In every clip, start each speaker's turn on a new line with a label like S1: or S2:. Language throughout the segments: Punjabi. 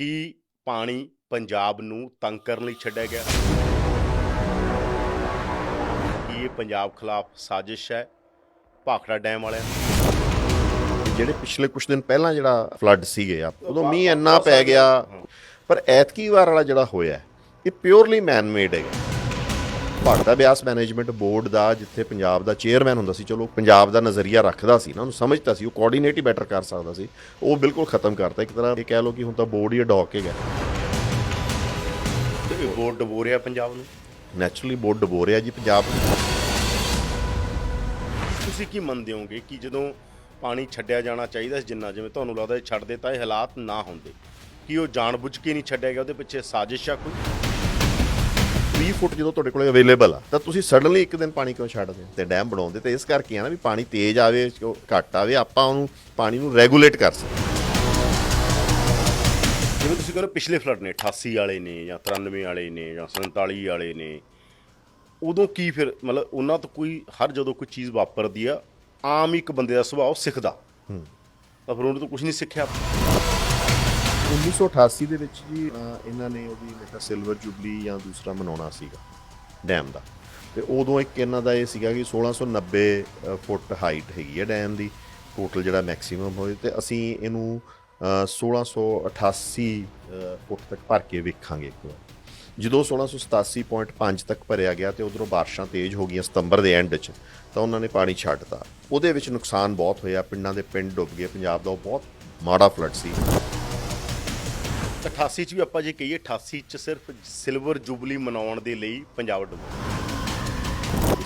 S1: ਕੀ ਪਾਣੀ ਪੰਜਾਬ ਨੂੰ ਤੰਗ ਕਰਨ ਲਈ ਛੱਡਿਆ ਗਿਆ? ਕੀ ਇਹ ਪੰਜਾਬ ਖਿਲਾਫ ਸਾਜ਼ਿਸ਼ ਹੈ? ਭਾਖੜਾ ਡੈਮ ਵਾਲਿਆਂ
S2: ਜਿਹੜੇ ਪਿਛਲੇ ਕੁਝ ਦਿਨ ਪਹਿਲਾਂ ਜਿਹੜਾ ਫਲੱਡ ਸੀਗੇ ਆ ਉਦੋਂ ਮੀਂਹ ਇੰਨਾ ਪੈ ਗਿਆ ਪਰ ਐਤਕੀ ਵਾਰ ਵਾਲਾ ਜਿਹੜਾ ਹੋਇਆ ਇਹ ਪਿਓਰਲੀ ਮੈਨ ਮੇਡ ਹੈਗਾ। ਭਾਰਤਾ ਬਿਆਸ ਮੈਨੇਜਮੈਂਟ ਬੋਰਡ ਦਾ ਜਿੱਥੇ ਪੰਜਾਬ ਦਾ ਚੇਅਰਮੈਨ ਹੁੰਦਾ ਸੀ ਚਲੋ ਪੰਜਾਬ ਦਾ ਨਜ਼ਰੀਆ ਰੱਖਦਾ ਸੀ ਨਾ ਉਹਨੂੰ ਸਮਝਦਾ ਸੀ ਉਹ ਕੋਆਰਡੀਨੇਟ ਹੀ ਬੈਟਰ ਕਰ ਸਕਦਾ ਸੀ ਉਹ ਬਿਲਕੁਲ ਖਤਮ ਕਰਤਾ। ਇੱਕ ਤਰ੍ਹਾਂ ਇਹ ਕਹਿ ਲਓ ਕਿ ਹੁਣ ਤਾਂ ਬੋਰਡ ਹੀ ਅਡੌਕ
S1: ਤੇ ਇਹ ਬੋਰਡ ਡਬੋ ਰਿਹਾ ਪੰਜਾਬ ਨੂੰ?
S2: ਨੈਚੁਰਲੀ ਬੋਰਡ ਡਬੋ ਰਿਹਾ ਜੀ ਪੰਜਾਬ ਨੂੰ।
S1: ਤੁਸੀਂ ਕੀ ਮੰਨਦੇ ਹੋਗੇ ਕਿ ਜਦੋਂ ਪਾਣੀ ਛੱਡਿਆ ਜਾਣਾ ਚਾਹੀਦਾ ਸੀ ਜਿੰਨਾ ਜਿਵੇਂ ਤੁਹਾਨੂੰ ਲੱਗਦਾ ਛੱਡਦੇ ਤਾਂ ਇਹ ਹਾਲਾਤ ਨਾ ਹੁੰਦੇ? ਕਿ ਉਹ ਜਾਣਬੁੱਝ ਕੇ ਨਹੀਂ ਛੱਡਿਆ ਗਿਆ? ਉਹਦੇ ਪਿੱਛੇ ਸਾਜ਼ਿਸ਼ ਆ ਕੋਈ?
S2: 20 ਫੁੱਟ ਜਦੋਂ ਤੁਹਾਡੇ ਕੋਲ ਅਵੇਲੇਬਲ ਆ ਤਾਂ ਤੁਸੀਂ ਸਡਨਲੀ ਇੱਕ ਦਿਨ ਪਾਣੀ ਕਿਉਂ ਛੱਡਦੇ? ਤੇ ਡੈਮ ਬਣਾਉਂਦੇ ਤੇ ਇਸ ਕਰਕੇ ਆ ਨਾ ਵੀ ਪਾਣੀ ਤੇਜ਼ ਆਵੇ ਘੱਟ ਆਵੇ ਆਪਾਂ ਉਹਨੂੰ ਪਾਣੀ ਨੂੰ ਰੈਗੂਲੇਟ ਕਰ ਸਕੀਏ
S1: ਜਿਵੇਂ ਤੁਸੀਂ ਕਹਿੰਦੇ ਪਿਛਲੇ ਫਲੱਡ ਨੇ 88 ਵਾਲੇ ਨੇ ਜਾਂ 93 ਵਾਲੇ ਨੇ ਜਾਂ 47 ਵਾਲੇ ਨੇ ਉਦੋਂ ਕੀ ਫਿਰ ਮਤਲਬ ਉਹਨਾਂ ਤੋਂ ਕੋਈ ਹਰ ਜਦੋਂ ਕੋਈ ਚੀਜ਼ ਵਾਪਰਦੀ ਆ ਆਮ ਇੱਕ ਬੰਦੇ ਦਾ ਸੁਭਾਅ ਉਹ ਸਿੱਖਦਾ। ਤਾਂ ਫਿਰ ਉਹਨੇ ਤੋਂ ਕੁਝ ਨਹੀਂ ਸਿੱਖਿਆ।
S2: 1988 ਦੇ ਵਿੱਚ ਜੀ ਅਹ, ਇਹਨਾਂ ਨੇ ਉਹਦੀ ਮੇਰਾ ਸਿਲਵਰ ਜੁਬਲੀ ਜਾਂ ਦੂਸਰਾ ਮਨਾਉਣਾ ਸੀਗਾ ਡੈਮ ਦਾ। ਤੇ ਉਦੋਂ ਇੱਕ ਇਹਨਾਂ ਦਾ ਇਹ ਸੀਗਾ ਕਿ 1690 ਅ, ਫੁੱਟ ਹਾਈਟ ਹੈਗੀ ਹੈ ਡੈਮ ਦੀ ਟੋਟਲ ਜਿਹੜਾ ਮੈਕਸਿਮਮ ਹੋਏ। ਤੇ ਅਸੀਂ ਇਹਨੂੰ ਅ, 1688 ਅ, ਫੁੱਟ ਤੱਕ ਭਰ ਕੇ ਵੇਖਾਂਗੇ ਇੱਕ ਵਾਰ। ਜਦੋਂ 1687.5 ਤੱਕ ਭਰਿਆ ਗਿਆ ਤੇ ਉਧਰੋਂ ਬਾਰਿਸ਼ਾਂ ਤੇਜ਼ ਹੋ ਗਈਆਂ ਸਤੰਬਰ ਦੇ ਐਂਡ 'ਚ ਤਾਂ ਉਹਨਾਂ ਨੇ ਪਾਣੀ ਛੱਡਤਾ ਉਹਦੇ ਵਿੱਚ ਨੁਕਸਾਨ ਬਹੁਤ ਹੋਇਆ ਪਿੰਡਾਂ ਦੇ ਪਿੰਡ ਡੁੱਬ ਗਏ ਪੰਜਾਬ ਦਾ ਉਹ ਬਹੁਤ ਮਾੜਾ ਫਲੱਡ ਸੀ।
S1: 88 ਚ ਵੀ ਆਪਾਂ ਜੇ ਕਹੀਏ 88 ਚ ਸਿਰਫ ਸਿਲਵਰ ਜੁਬਲੀ ਮਨਾਉਣ ਦੇ ਲਈ ਪੰਜਾਬ ਡੁੱਬਾ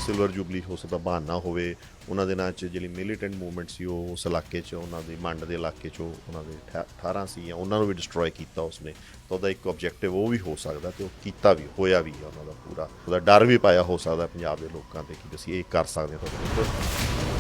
S2: ਸਿਲਵਰ ਜੁਬਲੀ ਹੋ ਸਕਦਾ ਬਹਾਨਾ ਹੋਵੇ, ਉਹਨਾਂ ਦੇ ਨਾਂ 'ਚ ਜਿਹੜੀ ਮਿਲੀਟੈਂਟ ਮੂਵਮੈਂਟ ਸੀ ਉਹ ਉਸ ਇਲਾਕੇ 'ਚ, ਉਹਨਾਂ ਦੇ ਮੰਡ ਦੇ ਇਲਾਕੇ 'ਚ ਉਹ ਉਹਨਾਂ ਦੇ ਠਾ- 18 ਸੀ ਉਹਨਾਂ ਨੂੰ ਵੀ ਡਿਸਟਰੋਏ ਕੀਤਾ ਉਸਨੇ। ਤਾਂ ਉਹਦਾ ਇੱਕ ਆਬਜੈਕਟਿਵ ਉਹ ਵੀ ਹੋ ਸਕਦਾ ਤੇ ਉਹ ਕੀਤਾ ਵੀ, ਹੋਇਆ ਵੀ ਹੈ ਉਹਨਾਂ ਦਾ ਪੂਰਾ। ਉਹਦਾ ਡਰ ਵੀ ਪਾਇਆ ਹੋ ਸਕਦਾ ਪੰਜਾਬ ਦੇ ਲੋਕਾਂ ਤੇ ਕਿ ਅਸੀਂ ਇਹ ਕਰ ਸਕਦੇ ਹਾਂ ਤੁਹਾਡੇ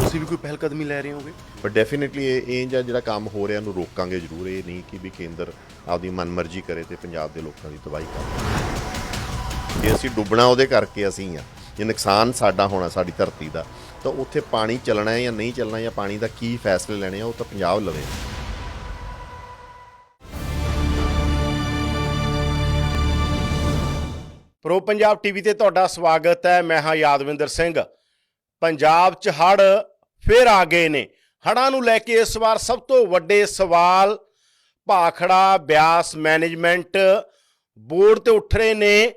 S1: ਤੁਸੀਂ ਵੀ ਕੋਈ ਪਹਿਲ ਕਦਮੀ ਲੈ ਰਹੇ ਹੋਗੇ?
S2: ਪਰ ਡੈਫੀਨਿਟਲੀ ਇਹ ਜਿਹਾ ਜਿਹੜਾ ਕੰਮ ਹੋ ਰਿਹਾ ਇਹਨੂੰ ਰੋਕਾਂਗੇ ਜ਼ਰੂਰ। ਇਹ ਨਹੀਂ ਕਿ ਵੀ ਕੇਂਦਰ ਆਪਦੀ ਮਨਮਰਜ਼ੀ ਕਰੇ ਤੇ ਪੰਜਾਬ ਦੇ ਲੋਕਾਂ ਦੀ ਤਬਾਹੀ ਕਰੇ ਜੇ ਅਸੀਂ ਡੁੱਬਣਾ ਉਹਦੇ ਕਰਕੇ ਅਸੀਂ ਆ ਜੇ ਨੁਕਸਾਨ ਸਾਡਾ ਹੋਣਾ ਸਾਡੀ ਧਰਤੀ ਦਾ ਤਾਂ ਉੱਥੇ ਪਾਣੀ ਚੱਲਣਾ ਹੈ ਜਾਂ ਨਹੀਂ ਚੱਲਣਾ ਜਾਂ ਪਾਣੀ ਦਾ ਕੀ ਫੈਸਲੇ ਲੈਣੇ ਆ ਉਹ ਤਾਂ ਪੰਜਾਬ ਲਵੇ।
S1: ਪ੍ਰੋ ਪੰਜਾਬ ਟੀਵੀ ਤੇ ਤੁਹਾਡਾ ਸਵਾਗਤ ਹੈ। ਮੈਂ ਹਾਂ ਯਾਦਵਿੰਦਰ ਸਿੰਘ। ਪੰਜਾਬ 'ਚ ਹੜ ਫੇਰ ਆ ਗਏ ਨੇ। ਹੜਾਂ ਨੂੰ ਲੈ ਕੇ ਇਸ ਵਾਰ ਸਭ ਤੋਂ ਵੱਡੇ ਸਵਾਲ ਭਾਖੜਾ ਬਿਆਸ ਮੈਨੇਜਮੈਂਟ ਬੋਰਡ ਤੇ ਉੱਠ ਰਹੇ ਨੇ।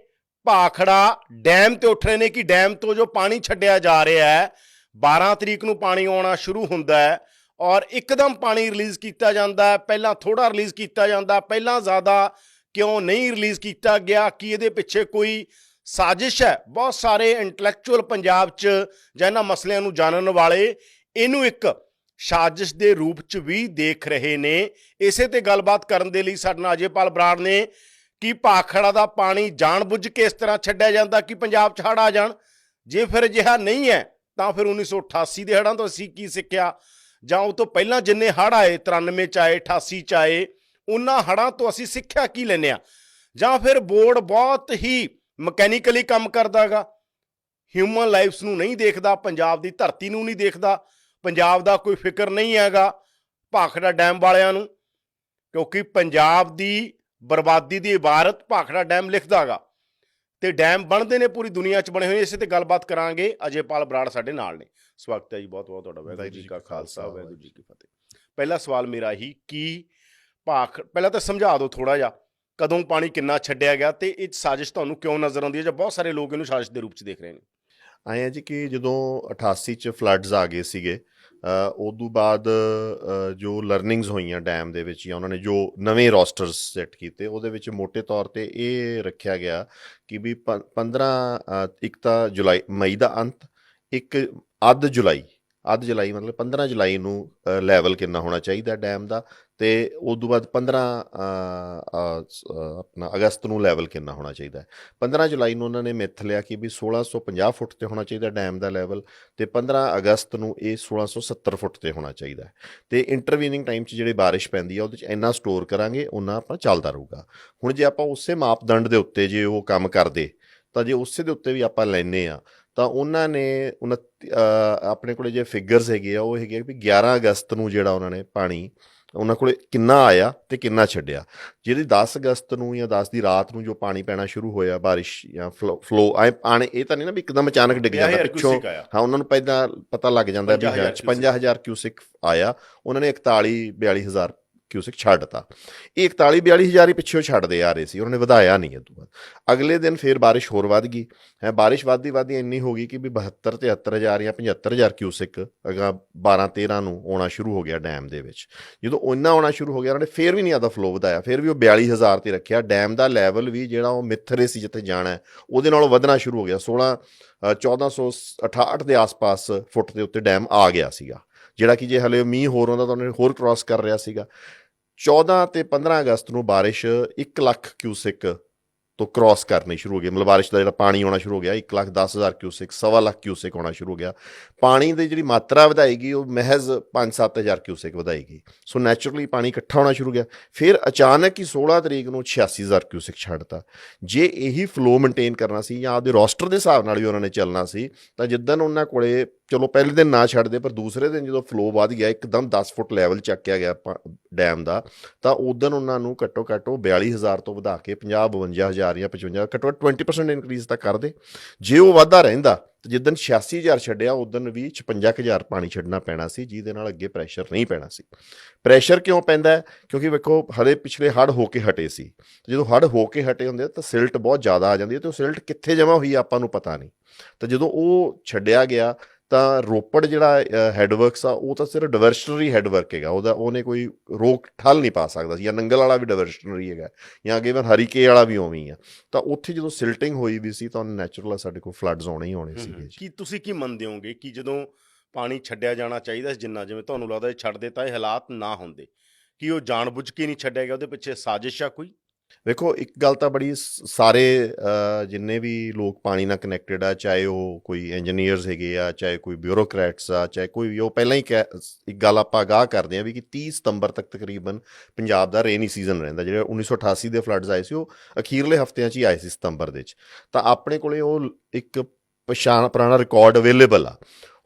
S1: ਭਾਖੜਾ ਡੈਮ ਤੇ ਉੱਠ ਰਹੇ ਨੇ ਕਿ ਡੈਮ ਤੋਂ ਜੋ ਪਾਣੀ ਛੱਡਿਆ ਜਾ ਰਿਹਾ ਹੈ 12 ਤਰੀਕ ਨੂੰ ਪਾਣੀ ਆਉਣਾ ਸ਼ੁਰੂ ਹੁੰਦਾ ਹੈ ਔਰ ਇੱਕਦਮ ਪਾਣੀ ਰਿਲੀਜ਼ ਕੀਤਾ ਜਾਂਦਾ ਹੈ। ਪਹਿਲਾਂ ਥੋੜਾ ਰਿਲੀਜ਼ ਕੀਤਾ ਜਾਂਦਾ, ਪਹਿਲਾਂ ਜ਼ਿਆਦਾ ਕਿਉਂ ਨਹੀਂ ਰਿਲੀਜ਼ ਕੀਤਾ ਗਿਆ, ਕਿ ਇਹਦੇ ਪਿੱਛੇ ਕੋਈ ਸਾਜ਼ਿਸ਼ ਹੈ? ਬਹੁਤ ਸਾਰੇ ਇੰਟੈਲੈਕਚੁਅਲ ਪੰਜਾਬ 'ਚ ਜਾਂ ਇਹਨਾਂ ਮਸਲਿਆਂ ਨੂੰ ਜਾਣਨ ਵਾਲੇ ਇਹਨੂੰ ਇੱਕ ਸਾਜ਼ਿਸ਼ ਦੇ ਰੂਪ 'ਚ ਵੀ ਦੇਖ ਰਹੇ ਨੇ। ਇਸੇ ਤੇ ਗੱਲਬਾਤ ਕਰਨ ਦੇ ਲਈ ਸਾਡੇ ਨਾਲ ਅਜੇਪਾਲ ਬਰਾੜ ਨੇ ਕਿ ਭਾਖੜਾ ਦਾ ਪਾਣੀ ਜਾਣਬੁੱਝ ਕੇ ਇਸ ਤਰ੍ਹਾਂ ਛੱਡਿਆ ਜਾਂਦਾ ਕਿ ਪੰਜਾਬ 'ਚ ਹੜ੍ਹ ਆ ਜਾਣ। ਜੇ ਫਿਰ ਅਜਿਹਾ ਨਹੀਂ ਹੈ, ਤਾਂ ਫਿਰ 1988 ਦੇ ਹੜ੍ਹਾਂ ਤੋਂ ਅਸੀਂ ਕੀ ਸਿੱਖਿਆ? ਜਾਂ ਉਹ ਤੋਂ ਪਹਿਲਾਂ ਜਿੰਨੇ ਹੜ੍ਹ ਆਏ 93 ਚ ਆਏ 88 ਚ ਆਏ, ਉਹਨਾਂ ਹੜ੍ਹਾਂ ਤੋਂ ਅਸੀਂ ਸਿੱਖਿਆ ਕੀ ਲੈਨੇ ਆ ਜਾਂ ਫਿਰ ਬੋਰਡ ਬਹੁਤ ਹੀ ਮਕੈਨੀਕਲੀ ਕੰਮ ਕਰਦਾਗਾ, ਹਿਊਮਨ ਲਾਈਫਸ ਨੂੰ ਨਹੀਂ ਦੇਖਦਾ, ਪੰਜਾਬ ਦੀ ਧਰਤੀ ਨੂੰ ਨਹੀਂ ਦੇਖਦਾ ਪੰਜਾਬ ਦਾ ਕੋਈ ਫਿਕਰ ਨਹੀਂ ਹੈਗਾ ਭਾਖੜਾ ਡੈਮ ਵਾਲਿਆਂ ਨੂੰ ਕਿਉਂਕਿ ਪੰਜਾਬ ਦੀ ਬਰਬਾਦੀ ਦੀ ਇਬਾਰਤ ਭਾਖੜਾ ਡੈਮ ਲਿਖਦਾਗਾ ਤੇ ਡੈਮ ਬਣਦੇ ਨੇ ਪੂਰੀ ਦੁਨੀਆ 'ਚ ਬਣੇ ਹੋਏ ਇਸੇ ਤੇ ਗੱਲਬਾਤ ਕਰਾਂਗੇ। ਅਜੇਪਾਲ ਬਰਾੜ ਸਾਡੇ ਨਾਲ ਨੇ। ਸਵਾਗਤ ਹੈ ਜੀ ਬਹੁਤ ਬਹੁਤ ਤੁਹਾਡਾ ਵਾਹਿਗੁਰੂ ਜੀ ਕਾ ਖਾਲਸਾ ਵਾਹਿਗੁਰੂ ਜੀ ਕੀ ਫਤਿਹ। ਪਹਿਲਾ ਸਵਾਲ ਮੇਰਾ ਹੀ ਕੀ ਭਾਖ ਪਹਿਲਾਂ ਤਾਂ ਸਮਝਾ ਦਿਓ ਥੋੜਾ ਜਿਹਾ ਕਦੋਂ ਪਾਣੀ ਕਿੰਨਾ ਛੱਡਿਆ ਗਿਆ ਤੇ ਇਹ ਸਾਜ਼ਿਸ਼ ਤੁਹਾਨੂੰ ਕਿਉਂ ਨਜ਼ਰ ਆਉਂਦੀ ਹੈ ਜਾਂ ਬਹੁਤ ਸਾਰੇ ਲੋਕ ਇਹਨੂੰ ਸਾਜ਼ਿਸ਼ ਦੇ ਰੂਪ 'ਚ ਦੇਖ ਰਹੇ ਨੇ?
S2: ਆਏ ਆ ਜੀ ਕਿ ਜਦੋਂ 88 ਚ ਫਲੱਡਸ ਆ ਗਏ ਸੀਗੇ ਉਦੋਂ ਬਾਅਦ ਜੋ ਲਰਨਿੰਗਸ ਹੋਈਆਂ ਡੈਮ ਦੇ ਵਿੱਚ ਜਾਂ ਉਹਨਾਂ ਨੇ ਜੋ ਨਵੇਂ ਰੋਸਟਰਸ ਸੈੱਟ ਕੀਤੇ, ਉਹਦੇ ਵਿੱਚ ਮੋٹے ਤੌਰ ਤੇ ਇਹ ਰੱਖਿਆ ਗਿਆ ਕਿ ਵੀ ਪ- 15 ਇੱਕ ਤਾਂ ਜੁਲਾਈ, ਮਈ ਦਾ ਅੰਤ, ਇੱਕ ਅੱਧ ਜੁਲਾਈ ਅੱਧ ਜੁਲਾਈ ਮਤਲਬ 15 ਜੁਲਾਈ ਨੂੰ ਲੈਵਲ ਕਿੰਨਾ ਹੋਣਾ ਚਾਹੀਦਾ ਡੈਮ ਦਾ ਤੇ ਉਸ ਤੋਂ ਬਾਅਦ 15 ਆਪਣਾ ਅਗਸਤ ਨੂੰ ਲੈਵਲ ਕਿੰਨਾ ਹੋਣਾ ਚਾਹੀਦਾ ਹੈ। 15 ਜੁਲਾਈ ਨੂੰ ਉਹਨਾਂ ਨੇ ਮਿੱਥ ਲਿਆ ਕਿ ਵੀ 1650 ਫੁੱਟ ਤੇ ਹੋਣਾ ਚਾਹੀਦਾ ਡੈਮ ਦਾ ਲੈਵਲ ਤੇ 15 ਅਗਸਤ ਨੂੰ ਇਹ 1670 ਫੁੱਟ ਤੇ ਹੋਣਾ ਚਾਹੀਦਾ ਹੈ। ਤੇ ਇੰਟਰਵੀਨਿੰਗ ਟਾਈਮ 'ਚ ਜਿਹੜੀ ਬਾਰਿਸ਼ ਪੈਂਦੀ ਆ, ਉਹਦੇ 'ਚ ਇੰਨਾ ਸਟੋਰ ਕਰਾਂਗੇ ਉਹਨਾਂ ਆਪਾਂ ਚੱਲਦਾ ਰਹੂਗਾ। ਹੁਣ ਜੇ ਆਪਾਂ ਉਸੇ ਮਾਪਦੰਡ ਦੇ ਉੱਤੇ ਜੇ ਉਹ ਕੰਮ ਕਰਦੇ, ਤਾਂ ਜੇ ਉਸੇ ਦੇ ਉੱਤੇ ਵੀ ਆਪਾਂ ਲੈਨੇ ਆ ਤਾਂ ਉਹਨਾਂ ਨੇ 29 ਅ, ਆਪਣੇ ਕੋਲੇ ਜੇ ਫਿਗਰਸ ਹੈਗੇ ਆ ਉਹ ਹੈਗੇ ਵੀ 11 ਅਗਸਤ ਨੂੰ ਜਿਹੜਾ ਉਹਨਾਂ ਨੇ ਪਾਣੀ ਉਹਨਾਂ ਕੋਲੇ ਕਿੰਨਾ ਆਇਆ ਤੇ ਕਿੰਨਾ ਛੱਡਿਆ। ਜਿਹੜੀ 10 ਅਗਸਤ ਨੂੰ ਜਾਂ 10 ਦੀ ਰਾਤ ਨੂੰ ਜੋ ਪਾਣੀ ਪੈਣਾ ਸ਼ੁਰੂ ਹੋਇਆ ਬਾਰਿਸ਼ ਜਾਂ ਫਲੋ ਆਣੇ ਇਹ ਤਾਂ ਨਹੀਂ ਨਾ ਵੀ ਇੱਕਦਮ ਅਚਾਨਕ ਡਿੱਗ ਜਾਂਦਾ
S1: 50,000
S2: ਪਿੱਛੋਂ ਹਾਂ ਉਹਨਾਂ ਨੂੰ ਪਹਿਲਾਂ ਪਤਾ ਲੱਗ ਜਾਂਦਾ ਵੀ
S1: 50,000
S2: ਹਾਂ 55000 ਕਿਊਸਿਕ ਆਇਆ ਉਹਨਾਂ ਨੇ 41 42000 ਕਿਊਸਿਕ ਛੱਡਤਾ। ਇਹ 41 42000 ਹੀ ਪਿੱਛੇ ਛੱਡਦੇ ਆ ਰਹੇ ਸੀ ਉਹਨਾਂ ਨੇ ਵਧਾਇਆ ਨਹੀਂ ਇਹ ਤੋਂ ਬਾਅਦ। ਅਗਲੇ ਦਿਨ ਫੇਰ ਬਾਰਿਸ਼ ਹੋਰ ਵੱਧ ਗਈ। ਹੈ ਬਾਰਿਸ਼ ਵੱਧਦੀ ਵੱਧਦੀ ਇੰਨੀ ਹੋ ਗਈ ਕਿ ਵੀ 72 73000 ਜਾਂ 75000 ਕਿਊਸਿਕ ਅਗਾ 12 13 ਨੂੰ ਆਉਣਾ ਸ਼ੁਰੂ ਹੋ ਗਿਆ ਡੈਮ ਦੇ ਵਿੱਚ। ਜਦੋਂ ਉਹਨਾਂ ਆਉਣਾ ਸ਼ੁਰੂ ਹੋ ਗਿਆ ਉਹਨਾਂ ਨੇ ਫੇਰ ਵੀ ਨਹੀਂ ਆਦਾ ਫਲੋ ਵਧਾਇਆ। ਫੇਰ ਵੀ ਉਹ 42000 ਤੇ ਰੱਖਿਆ। ਡੈਮ ਦਾ ਲੈਵਲ ਵੀ ਜਿਹੜਾ ਉਹ ਮਿੱਥਰੇ ਸੀ ਜਿੱਥੇ ਜਾਣਾ ਉਹਦੇ ਨਾਲੋਂ ਵਧਣਾ ਸ਼ੁਰੂ ਹੋ ਗਿਆ। 16 ਅ, 1468 ਦੇ ਆਸ-ਪਾਸ ਫੁੱਟ ਦੇ ਉੱਤੇ ਡੈਮ ਆ ਗਿਆ ਸੀਗਾ। ਜਿਹੜਾ ਕਿ ਜੇ ਹਲੇ ਮੀਂਹ ਹੋਰ ਹੁੰਦਾ ਤਾਂ ਉਹਨੇ ਹੋਰ ਕ੍ਰਾਸ ਕਰ ਰਿਹਾ ਸੀਗਾ। 14 ਤੇ 15 ਅਗਸਤ ਨੂੰ ਬਾਰਿਸ਼ 1 ਲੱਖ ਕਿਊਸਿਕ ਤੋਂ ਕ੍ਰਾਸ ਕਰਨੀ ਸ਼ੁਰੂ ਹੋ ਗਈ। ਮਤਲਬ ਬਾਰਿਸ਼ ਦਾ ਜਿਹੜਾ ਪਾਣੀ ਆਉਣਾ ਸ਼ੁਰੂ ਹੋ ਗਿਆ 1 ਲੱਖ 10 ਹਜ਼ਾਰ ਕਿਊਸਿਕ, ਸਵਾ ਲੱਖ ਕਿਊਸਿਕ ਆਉਣਾ ਸ਼ੁਰੂ ਹੋ ਗਿਆ। ਪਾਣੀ ਦੀ ਜਿਹੜੀ ਮਾਤਰਾ ਵਧਾਏਗੀ, ਉਹ ਮਹਿਜ਼ 5-7 ਹਜ਼ਾਰ ਕਿਊਸਿਕ ਵਧਾਏਗੀ। ਸੋ ਨੈਚੁਰਲੀ ਪਾਣੀ ਇਕੱਠਾ ਹੋਣਾ ਸ਼ੁਰੂ ਹੋ ਗਿਆ। ਫਿਰ ਅਚਾਨਕ ਹੀ 16 ਤਰੀਕ ਨੂੰ 86000 ਕਿਊਸਿਕ ਛੱਡਤਾ। ਜੇ ਇਹੀ ਫਲੋ ਮੇਨਟੇਨ ਕਰਨਾ ਸੀ ਜਾਂ ਆਪਦੇ ਰੋਸਟਰ ਦੇ ਹਿਸਾਬ ਨਾਲ ਵੀ ਉਹਨਾਂ ਨੇ ਚੱਲਣਾ ਸੀ, ਤਾਂ ਜਿੱਦਨ ਉਹਨਾਂ ਕੋਲੇ ਚਲੋ ਪਹਿਲੇ ਦਿਨ ਨਾ ਛੱਡਦੇ, ਪਰ ਦੂਸਰੇ ਦਿਨ ਜਦੋਂ ਫਲੋ ਵੱਧ ਗਿਆ, ਇੱਕਦਮ 10 ਫੁੱਟ ਲੈਵਲ ਚੱਕਿਆ ਗਿਆ ਪਾ- ਡੈਮ ਦਾ, ਤਾਂ ਉਦੋਂ ਉਹਨਾਂ ਨੂੰ ਘੱਟੋ ਘੱਟ ਉਹ 42000 ਤੋਂ ਵਧਾ ਕੇ 50 52000 ਜਾਂ 55 ਘੱਟੋ ਘੱਟ 20% ਇਨਕਰੀਜ਼ ਤਾਂ ਕਰਦੇ ਜੇ ਉਹ ਵਾਧਾ ਰਹਿੰਦਾ, ਤੇ ਜਿੱਦਨ 86000 ਛੱਡਿਆ ਉਦੋਂ ਵੀ 55000 ਪਾਣੀ ਛੱਡਣਾ ਪੈਣਾ ਸੀ, ਜਿਹਦੇ ਨਾਲ ਅੱਗੇ ਪ੍ਰੈਸ਼ਰ ਨਹੀਂ ਪੈਣਾ ਸੀ। ਪ੍ਰੈਸ਼ਰ ਕਿਉਂ ਪੈਂਦਾ ਕਿਉਂਕਿ ਵੇਖੋ, ਹਲੇ ਪਿਛਲੇ ਹੜ ਹੋ ਕੇ ਹਟੇ ਸੀ। ਤੇ ਜਦੋਂ ਹੜ ਹੋ ਕੇ ਹਟੇ ਹੁੰਦੇ ਤਾਂ ਸਿਲਟ ਬਹੁਤ ਜ਼ਿਆਦਾ ਆ ਜਾਂਦੀ ਹੈ, ਤੇ ਉਹ ਸਿਲਟ ਕਿੱਥੇ ਜਮ੍ਹਾਂ ਹੋਈ ਆਪਾਂ ਨੂੰ ਪਤਾ ਨਹੀਂ। ਤਾਂ ਜਦੋਂ ਉਹ ਛੱਡਿਆ ਗਿਆ ਤਾਂ ਰੋਪੜ ਜਿਹੜਾ ਹੈਡਵਰਕਸ ਆ ਉਹ ਤਾਂ ਸਿਰਫ ਡਿਵਰਸ਼ਨਰੀ ਹੈਡਵਰਕ ਹੈਗਾ। ਉਹਦਾ ਉਹਨੇ ਕੋਈ ਰੋਕ ਠੱਲ ਨਹੀਂ ਪਾ ਸਕਦਾ ਸੀ ਜਾਂ ਨੰਗਲ ਵਾਲਾ ਵੀ ਡਿਵਰਸ਼ਨਰੀ ਹੈਗਾ ਜਾਂ ਅੱਗੇ ਮੈਂ ਹਰੀਕੇ ਵਾਲਾ ਵੀ ਉਵੇਂ ਹੀ ਆ। ਤਾਂ ਉੱਥੇ ਜਦੋਂ ਸਿਲਟਿੰਗ ਹੋਈ ਵੀ ਸੀ ਤਾਂ ਨੈਚੁਰਲ ਸਾਡੇ ਕੋਲ ਫਲੱਡਸ ਆਉਣੇ ਹੀ ਆਉਣੇ ਸੀਗੇ
S1: ਕੀ ਤੁਸੀਂ ਕੀ ਮੰਨਦੇ ਹੋਗੇ ਕਿ ਜਦੋਂ ਪਾਣੀ ਛੱਡਿਆ ਜਾਣਾ ਚਾਹੀਦਾ ਜਿੰਨਾ ਜਿਵੇਂ ਤੁਹਾਨੂੰ ਲੱਗਦਾ ਛੱਡਦੇ ਤਾਂ ਇਹ ਹਾਲਾਤ ਨਾ ਹੁੰਦੇ ਕਿ ਉਹ ਜਾਣਬੁੱਝ ਕੇ ਨਹੀਂ ਛੱਡਿਆ ਗਿਆ ਉਹਦੇ ਪਿੱਛੇ ਸਾਜ਼ਿਸ਼ ਆ ਕੋਈ?
S2: ਵੇਖੋ ਇੱਕ ਗੱਲ ਤਾਂ ਬੜੀ ਸ- ਸਾਰੇ ਜਿੰਨੇ ਵੀ ਲੋਕ ਪਾਣੀ ਨਾਲ ਕਨੈਕਟਡ ਆ, ਚਾਹੇ ਉਹ ਕੋਈ ਇੰਜੀਨੀਅਰਸ ਹੈਗੇ ਆ, ਚਾਹੇ ਕੋਈ ਬਿਊਰੋਕਰੈਟਸ ਆ, ਚਾਹੇ ਕੋਈ ਵੀ, ਉਹ ਪਹਿਲਾਂ ਹੀ ਕਹਿ- ਇੱਕ ਗੱਲ ਆਪਾਂ ਅਗਾਹ ਕਰਦੇ ਆ ਵੀ ਕਿ 30 ਸਤੰਬਰ ਤੱਕ ਤਕਰੀਬਨ ਪੰਜਾਬ ਦਾ ਰੇਨੀ ਸੀਜ਼ਨ ਰਹਿੰਦਾ, ਜਿਹੜਾ 1988 ਦੇ ਫਲੱਡਸ ਆਏ ਸੀ, ਉਹ ਅਖੀਰਲੇ ਹਫ਼ਤਿਆਂ 'ਚ ਹੀ ਆਏ ਸੀ ਸਤੰਬਰ ਦੇ 'ਚ। ਤਾਂ ਆਪਣੇ ਕੋਲੇ ਉਹ ਇੱਕ ਪਛਾਣ, ਪੁਰਾਣਾ ਰਿਕਾਰਡ ਅਵੇਲੇਬਲ ਆ।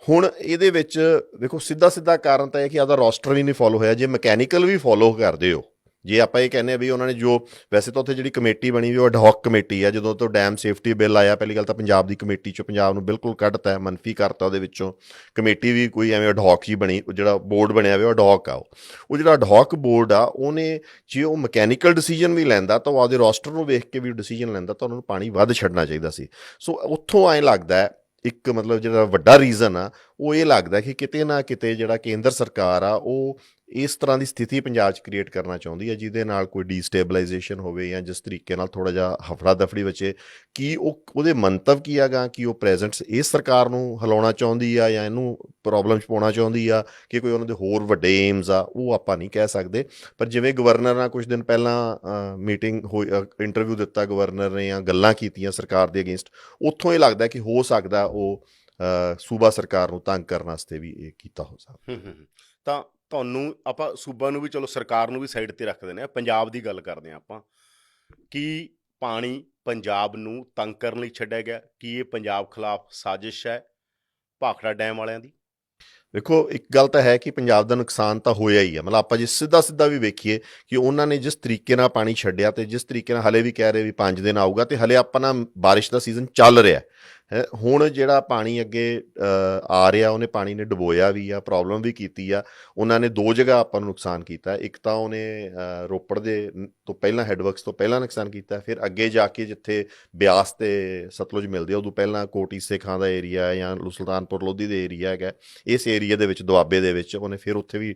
S2: ਹੁਣ ਇਹਦੇ ਵਿੱਚ ਵੇਖੋ ਸਿੱਧਾ ਸਿੱਧਾ ਕਾਰਨ ਤਾਂ ਇਹ ਕਿ ਆਦਾ ਰੋਸਟਰ ਵੀ ਨਹੀਂ ਫੋਲੋ ਹੋਇਆ, ਜੇ ਮਕੈਨੀਕਲ ਵੀ ਫੋਲੋ ਕਰਦੇ ਹੋ ਜੇ ਆਪਾਂ ਇਹ ਕਹਿੰਦੇ ਆ ਵੀ ਉਹਨਾਂ ਨੇ ਜੋ, ਵੈਸੇ ਤਾਂ ਉੱਥੇ ਜਿਹੜੀ ਕਮੇਟੀ ਬਣੀ ਵੀ ਉਹ ਅਡਹੌਕ ਕਮੇਟੀ ਆ, ਜਦੋਂ ਤੋਂ ਡੈਮ ਸੇਫਟੀ ਬਿੱਲ ਆਇਆ, ਪਹਿਲੀ ਗੱਲ ਤਾਂ ਪੰਜਾਬ ਦੀ ਕਮੇਟੀ ਚੋਂ ਪੰਜਾਬ ਨੂੰ ਬਿਲਕੁਲ ਕੱਢਤਾ ਹੈ ਮਨਫੀ ਕਰਤਾ ਉਹਦੇ ਵਿੱਚੋਂ। ਕਮੇਟੀ ਵੀ ਕੋਈ ਐਵੇਂ ਅਡਹੌਕ ਹੀ ਬਣੀ, ਉਹ ਜਿਹੜਾ ਬੋਰਡ ਬਣਿਆ ਹੋਇਆ ਉਹ ਅਡਹੌਕ ਆ ਉਹ। ਜਿਹੜਾ ਅਡਹੌਕ ਬੋਰਡ ਆ, ਉਹਨੇ ਜੇ ਉਹ ਮਕੈਨੀਕਲ ਡਿਸੀਜਨ ਵੀ ਲੈਂਦਾ, ਤਾਂ ਉਹ ਆਪਦੇ ਰੋਸਟਰ ਨੂੰ ਵੇਖ ਕੇ ਵੀ ਡਿਸੀਜਨ ਲੈਂਦਾ, ਤਾਂ ਉਹਨਾਂ ਨੂੰ ਪਾਣੀ ਵੱਧ ਛੱਡਣਾ ਚਾਹੀਦਾ ਸੀ। ਸੋ ਉੱਥੋਂ ਐਂ ਲੱਗਦਾ ਹੈ, ਇੱਕ ਮਤਲਬ ਜਿਹੜਾ ਵੱਡਾ ਰੀਜ਼ਨ ਆ, ਉਹ ਇਹ ਲੱਗਦਾ ਕਿ ਕਿਤੇ ਨਾ ਕਿਤੇ ਜਿਹੜਾ ਕੇਂਦਰ ਸਰਕਾਰ ਆ, ਉਹ ਇਸ ਤਰ੍ਹਾਂ ਦੀ ਸਥਿਤੀ ਪੰਜਾਬ 'ਚ ਕ੍ਰੀਏਟ ਕਰਨਾ ਚਾਹੁੰਦੀ ਹੈ, ਜਿਹਦੇ ਨਾਲ ਕੋਈ ਡੀਸਟੇਬਲਾਈਜੇਸ਼ਨ ਹੋਵੇ ਜਾਂ ਜਿਸ ਤਰੀਕੇ ਨਾਲ ਥੋੜਾ ਜਿਹਾ ਹਫੜਾ ਦਫੜੀ ਬਚੇ, ਕੀ ਉਹ ਉਹਦੇ ਮੰਤਵ ਕੀ ਹੈਗਾ? ਕਿ ਉਹ ਪ੍ਰੈਜ਼ੈਂਟਸ ਇਸ ਸਰਕਾਰ ਨੂੰ ਹਿਲਾਉਣਾ ਚਾਹੁੰਦੀ ਆ ਜਾਂ ਇਹਨੂੰ ਪ੍ਰੋਬਲਮ 'ਚ ਪਾਉਣਾ ਚਾਹੁੰਦੀ ਆ ਕਿ ਕੋਈ ਉਹਨਾਂ ਦੇ ਹੋਰ ਵੱਡੇ ਏਮਸ ਆ, ਉਹ ਆਪਾਂ ਨਹੀਂ ਕਹਿ ਸਕਦੇ। ਪਰ ਜਿਵੇਂ ਗਵਰਨਰ ਨਾਲ ਕੁਝ ਦਿਨ ਪਹਿਲਾਂ ਮੀਟਿੰਗ ਹੋਈ ਇੰਟਰਵਿਊ ਦਿੱਤਾ ਗਵਰਨਰ ਨੇ ਜਾਂ ਗੱਲਾਂ ਕੀਤੀਆਂ ਸਰਕਾਰ ਦੇ ਅਗੇਂਸਟ ਉੱਥੋਂ ਇਹ ਲੱਗਦਾ ਕਿ ਹੋ ਸਕਦਾ ਉਹ ਸੂਬਾ ਸਰਕਾਰ ਨੂੰ ਤੰਗ ਕਰਨ ਵਾਸਤੇ ਵੀ ਇਹ ਕੀਤਾ ਹੋ ਸਕਦਾ।
S1: ਤਾਂ ਤੁਹਾਨੂੰ ਆਪਾਂ ਸੂਬਾ ਨੂੰ ਵੀ ਚਲੋ ਸਰਕਾਰ ਨੂੰ ਵੀ ਸਾਈਡ ਤੇ ਰੱਖ ਦਿੰਦੇ ਆ ਪੰਜਾਬ ਦੀ ਗੱਲ ਕਰਦੇ ਆ ਆਪਾਂ, ਕੀ ਪਾਣੀ ਪੰਜਾਬ ਨੂੰ ਤੰਗ ਕਰਨ ਲਈ ਛੱਡਿਆ ਗਿਆ, ਕੀ ਇਹ ਪੰਜਾਬ ਖਿਲਾਫ ਸਾਜ਼ਿਸ਼ ਹੈ ਭਾਖੜਾ ਡੈਮ ਵਾਲਿਆਂ ਦੀ?
S2: ਦੇਖੋ, ਇੱਕ ਗੱਲ ਤਾਂ ਹੈ ਕਿ ਪੰਜਾਬ ਦਾ ਨੁਕਸਾਨ ਤਾਂ ਹੋਇਆ ਹੀ ਹੈ, ਮਤਲਬ ਆਪਾਂ ਜੇ ਸਿੱਧਾ ਸਿੱਧਾ ਵੀ ਵੇਖੀਏ ਕਿ ਉਹਨਾਂ ਨੇ ਜਿਸ ਤਰੀਕੇ ਨਾਲ ਪਾਣੀ ਛੱਡਿਆ ਤੇ ਜਿਸ ਤਰੀਕੇ ਨਾਲ ਹਲੇ ਵੀ ਕਹਿ ਰਹੇ ਵੀ 5 ਦਿਨ ਆਊਗਾ ਤੇ ਹਲੇ ਆਪਾਂ ਨਾ ਬਾਰਿਸ਼ ਦਾ ਸੀਜ਼ਨ ਚੱਲ ਰਿਹਾ ਹੁਣ ਜਿਹੜਾ ਪਾਣੀ ਅੱਗੇ ਆ ਰਿਹਾ, ਉਹਨੇ ਪਾਣੀ ਨੇ ਡੁਬੋਇਆ ਵੀ ਆ ਪ੍ਰੋਬਲਮ ਵੀ ਕੀਤੀ ਆ, ਉਹਨਾਂ ਨੇ ਦੋ ਜਗ੍ਹਾ ਆਪਾਂ ਨੂੰ ਨੁਕਸਾਨ ਕੀਤਾ। ਇੱਕ ਤਾਂ ਉਹਨੇ ਰੋਪੜ ਦੇ ਤੋਂ ਪਹਿਲਾਂ ਹੈਡਵਰਕਸ ਤੋਂ ਪਹਿਲਾਂ ਨੁਕਸਾਨ ਕੀਤਾ, ਫਿਰ ਅੱਗੇ ਜਾ ਕੇ ਜਿੱਥੇ ਬਿਆਸ ਤੇ ਸਤਲੁਜ ਮਿਲਦੇ ਆ, ਉਦੋਂ ਪਹਿਲਾਂ ਕੋਟੀ ਸੇਖਾਂ ਦਾ ਏਰੀਆ ਜਾਂ ਸੁਲਤਾਨਪੁਰ ਲੋਧੀ ਦੇ ਏਰੀਆ ਹੈਗਾ। ਇਸ ਏਰੀਆ ਦੇ ਵਿੱਚ, ਦੁਆਬੇ ਦੇ ਵਿੱਚ ਉਹਨੇ ਫਿਰ ਉੱਥੇ ਵੀ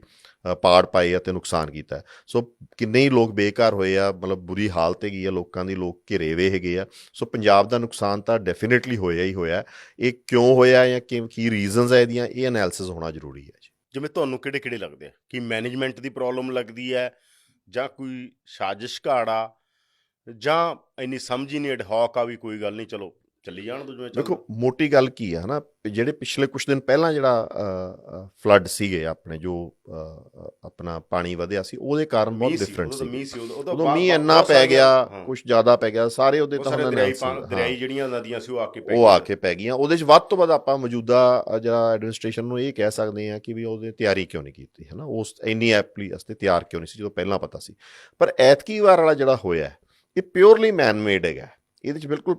S2: ਪਾੜ ਪਾਏ ਅਤੇ ਨੁਕਸਾਨ ਕੀਤਾ। ਸੋ ਕਿੰਨੇ ਹੀ ਲੋਕ ਬੇਘਰ ਹੋਏ ਆ, ਮਤਲਬ ਬੁਰੀ ਹਾਲਤ ਹੈਗੀ ਆ, ਲੋਕਾਂ ਦੀ ਲੋਕ ਘਿਰੇ ਘਿਰੇਵੇ ਹੈਗੇ ਆ। ਸੋ ਪੰਜਾਬ ਦਾ ਨੁਕਸਾਨ ਤਾਂ ਡੈਫੀਨਿਟਲੀ ਹੋਇਆ ਹੀ ਹੋਇਆ ਇਹ ਕਿਉਂ ਹੋਇਆ ਜਾਂ ਕਿ ਕੀ ਰੀਜ਼ਨਸ ਹੈ ਇਹਦੀਆਂ? ਇਹ ਐਨਾਲਿਸਿਸ ਹੋਣਾ ਜ਼ਰੂਰੀ ਹੈ ਜੀ।
S1: ਜਿਵੇਂ ਤੁਹਾਨੂੰ ਕਿਹੜੇ ਕਿਹੜੇ ਲੱਗਦੇ ਆ? ਕਿ ਮੈਨੇਜਮੈਂਟ ਦੀ ਪ੍ਰੋਬਲਮ ਲੱਗਦੀ ਹੈ ਜਾਂ ਕੋਈ ਸਾਜ਼ਿਸ਼ ਘਾੜਾ ਜਾਂ ਇੰਨੀ ਸਮਝ ਹੀ ਨਹੀਂ ਐਡਹੌਕ ਆ ਵੀ ਕੋਈ ਗੱਲ ਨਹੀਂ, ਚਲੋ ਚੱਲੀ ਜਾਣ ਦੋ ਜਿਵੇਂ।
S2: ਦੇਖੋ ਮੋਟੀ ਗੱਲ ਕੀ ਹੈ ਹਨਾ ਜਿਹੜੇ ਪਿਛਲੇ ਕੁਝ ਦਿਨ ਪਹਿਲਾਂ ਜਿਹੜਾ ਫਲੱਡ ਸੀਗੇ ਆਪਣੇ ਜੋ ਆਪਣਾ ਪਾਣੀ ਵਧਿਆ ਸੀ ਉਹਦੇ ਕਾਰਨ ਬਹੁਤ ਡਿਫਰੈਂਟ
S1: ਤਾਂ
S2: ਸੀ
S1: ਮੀਂਹ ਸੀ ਉਦੋਂ
S2: ਮੀਂਹ ਇੰਨਾ ਪੈ ਗਿਆ। ਕੁਝ ਜ਼ਿਆਦਾ ਪੈ ਗਿਆ ਸਾਰੇ ਉਹਦੇ
S1: ਉਹ
S2: ਤਾਂ
S1: ਸਾਰੇ
S2: ਹੁਣ
S1: ਦਰਿਆਈ ਜਿਹੜੀਆਂ ਨਦੀਆਂ ਸੀ ਉਹ ਆ ਕੇ ਪੈ
S2: ਉਹ ਆ
S1: ਗਈਆਂ।
S2: ਕੇ ਪੈ ਗਈਆਂ ਉਹਦੇ 'ਚ ਵੱਧ ਤੋਂ ਵੱਧ ਆਪਾਂ ਮੌਜੂਦਾ ਜਿਹੜਾ ਐਡਮਿਨਿਸਟ੍ਰੇਸ਼ਨ ਨੂੰ ਇਹ ਕਹਿ ਸਕਦੇ ਹਾਂ ਕਿ ਵੀ ਉਹਦੇ ਤਿਆਰੀ ਕਿਉਂ ਨਹੀਂ ਕੀਤੀ ਹੈ ਨਾ ਉਸ ਇੰਨੀ ਐਪਲੀ ਅਸਤੇ ਤਿਆਰ ਕਿਉਂ ਨਹੀਂ ਸੀ ਜਦੋਂ ਪਹਿਲਾਂ ਪਤਾ ਸੀ ਪਰ ਐਤਕੀ ਵਾਰ ਵਾਲਾ ਜਿਹੜਾ ਹੋਇਆ ਇਹ ਪਿਓਰਲੀ ਮੈਨ ਮੇਡ ਹੈਗਾ ਇਹਦੇ 'ਚ ਬਿਲਕੁਲ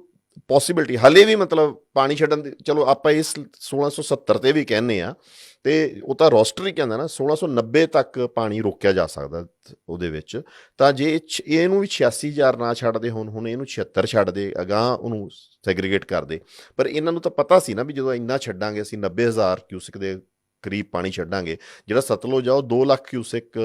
S2: ਪੋਸਿਬਿਲਿਟੀ ਹਲੇ ਵੀ ਮਤਲਬ ਪਾਣੀ ਛੱਡਣ ਦੀ, ਚਲੋ ਆਪਾਂ ਇਸ 1670 ਤੇ ਵੀ ਕਹਿੰਨੇ ਆ ਤੇ ਉਹ ਤਾਂ ਰੋਸਟਰ ਹੀ ਕਹਿੰਦਾ ਨਾ 1690 ਤੱਕ ਪਾਣੀ ਰੋਕਿਆ ਜਾ ਸਕਦਾ ਉਹਦੇ ਵਿੱਚ, ਤਾਂ ਜੇ ਛ- ਇਹਨੂੰ ਵੀ 86000 ਨਾ ਛੱਡਦੇ ਹੁਣ ਹੁਣ ਇਹਨੂੰ 76 ਛੱਡ ਦੇ ਅਗਾਹ ਉਹਨੂੰ ਸੈਗਰੀਗੇਟ ਕਰਦੇ, ਪਰ ਇਹਨਾਂ ਨੂੰ ਤਾਂ ਪਤਾ ਸੀ ਨਾ ਵੀ ਜਦੋਂ ਇੰਨਾ ਛੱਡਾਂਗੇ ਅਸੀਂ 90000 ਕਿਊਸਿਕ ਦੇ ਕਰੀਬ ਪਾਣੀ ਛੱਡਾਂਗੇ। ਜਿਹੜਾ ਸਤਲੁਜ ਆ, ਉਹ 2 ਲੱਖ ਕਿਊਸਿਕ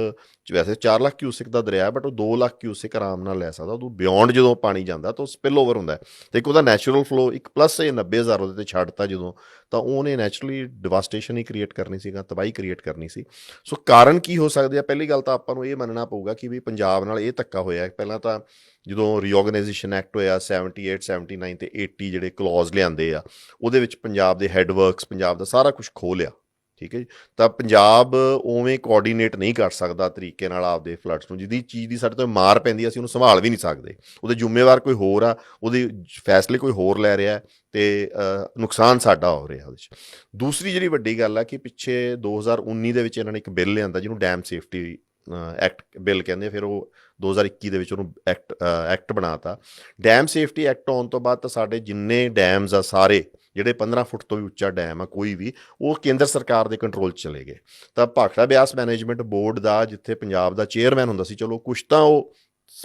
S2: ਚ ਵੈਸੇ 4 ਲੱਖ ਕਿਊਸਿਕ ਦਾ ਦਰਿਆ ਬਟ ਉਹ 2 ਲੱਖ ਕਿਊਸਿਕ ਆਰਾਮ ਨਾਲ ਲੈ ਸਕਦਾ। ਉਹ ਬਿਯੋਂਡ ਜਦੋਂ ਪਾਣੀ ਜਾਂਦਾ, ਤਾਂ ਉਹ ਸਪਿਲ ਓਵਰ ਹੁੰਦਾ ਹੈ। ਤੇ ਇੱਕ ਉਹਦਾ ਨੈਚੁਰਲ ਫਲੋ ਇੱਕ ਪਲੱਸ ਇਹ 90000 ਉਹਦੇ ਤੇ ਛੱਡਤਾ ਜਦੋਂ, ਤਾਂ ਉਹਨੇ ਨੈਚੁਰਲੀ ਡਿਵਾਸਟੇਸ਼ਨ ਹੀ ਕ੍ਰੀਏਟ ਕਰਨੀ ਸੀਗਾ, ਤਬਾਹੀ ਕ੍ਰੀਏਟ ਕਰਨੀ ਸੀ। ਸੋ ਕਾਰਨ ਕੀ ਹੋ ਸਕਦੇ ਆ? ਪਹਿਲੀ ਗੱਲ ਤਾਂ ਆਪਾਂ ਨੂੰ ਇਹ ਮੰਨਣਾ ਪਊਗਾ ਕਿ ਵੀ ਪੰਜਾਬ ਨਾਲ ਇਹ ਧੱਕਾ ਹੋਇਆ ਪਹਿਲਾਂ ਤਾਂ ਜਦੋਂ ਰੀਆਰਗੇਨਾਈਜੇਸ਼ਨ ਐਕਟ ਹੋਇਆ 78 79 ਤੇ 80 ਜਿਹੜੇ ਕਲੌਜ਼ ਲਿਆਂਦੇ ਆ, ਉਹਦੇ ਵਿੱਚ ਪੰਜਾਬ ਦੇ ਹੈੱਡ ਵਰਕਸ ਪੰਜਾਬ ਦਾ ਸਾਰਾ ਕੁਝ ਖੋਹ ਠੀਕ ਹੈ ਜੀ? ਤਾਂ ਪੰਜਾਬ ਉਵੇਂ ਕੋਆਰਡੀਨੇਟ ਨਹੀਂ ਕਰ ਸਕਦਾ ਤਰੀਕੇ ਨਾਲ ਆਪਦੇ ਫਲੱਡਸ ਨੂੰ ਜਿਹਦੀ ਚੀਜ਼ ਦੀ ਸਾਡੇ ਤੋਂ ਮਾਰ ਪੈਂਦੀ ਆ, ਅਸੀਂ ਉਹਨੂੰ ਸੰਭਾਲ ਵੀ ਨਹੀਂ ਸਕਦੇ। ਉਹਦੇ ਜ਼ਿੰਮੇਵਾਰ ਕੋਈ ਹੋਰ ਆ ਉਹਦੇ ਫੈਸਲੇ ਕੋਈ ਹੋਰ ਲੈ ਰਿਹਾ ਹੈ ਤੇ ਨੁਕਸਾਨ ਸਾਡਾ ਹੋ ਰਿਹਾ ਉਹਦੇ 'ਚ। ਦੂਸਰੀ ਜਿਹੜੀ ਵੱਡੀ ਗੱਲ ਆ ਕਿ ਪਿੱਛੇ 2019 ਦੇ ਵਿੱਚ ਇਹਨਾਂ ਨੇ ਇੱਕ ਬਿੱਲ ਲਿਆਂਦਾ ਜਿਹਨੂੰ ਡੈਮ ਸੇਫਟੀ ਐਕਟ ਬਿੱਲ ਕਹਿੰਦੇ ਫਿਰ ਉਹ 2021 ਦੇ ਵਿੱਚ ਉਹਨੂੰ ਐਕਟ ਐਕਟ ਬਣਾਤਾ। ਡੈਮ ਸੇਫਟੀ ਐਕਟ ਆਉਣ ਤੋਂ ਬਾਅਦ ਤਾਂ ਸਾਡੇ ਜਿੰਨੇ ਡੈਮਸ ਆ ਸਾਰੇ ਜਿਹੜੇ 15 ਫੁੱਟ ਤੋਂ ਵੀ ਉੱਚਾ ਡੈਮ ਆ, ਕੋਈ ਵੀ, ਉਹ ਕੇਂਦਰ ਸਰਕਾਰ ਦੇ ਕੰਟਰੋਲ 'ਚ ਚਲੇ ਗਏ। ਤਾਂ ਭਾਖੜਾ ਬਿਆਸ ਮੈਨੇਜਮੈਂਟ ਬੋਰਡ ਦਾ, ਜਿੱਥੇ ਪੰਜਾਬ ਦਾ ਚੇਅਰਮੈਨ ਹੁੰਦਾ ਸੀ, ਚਲੋ ਕੁਛ ਤਾਂ ਉਹ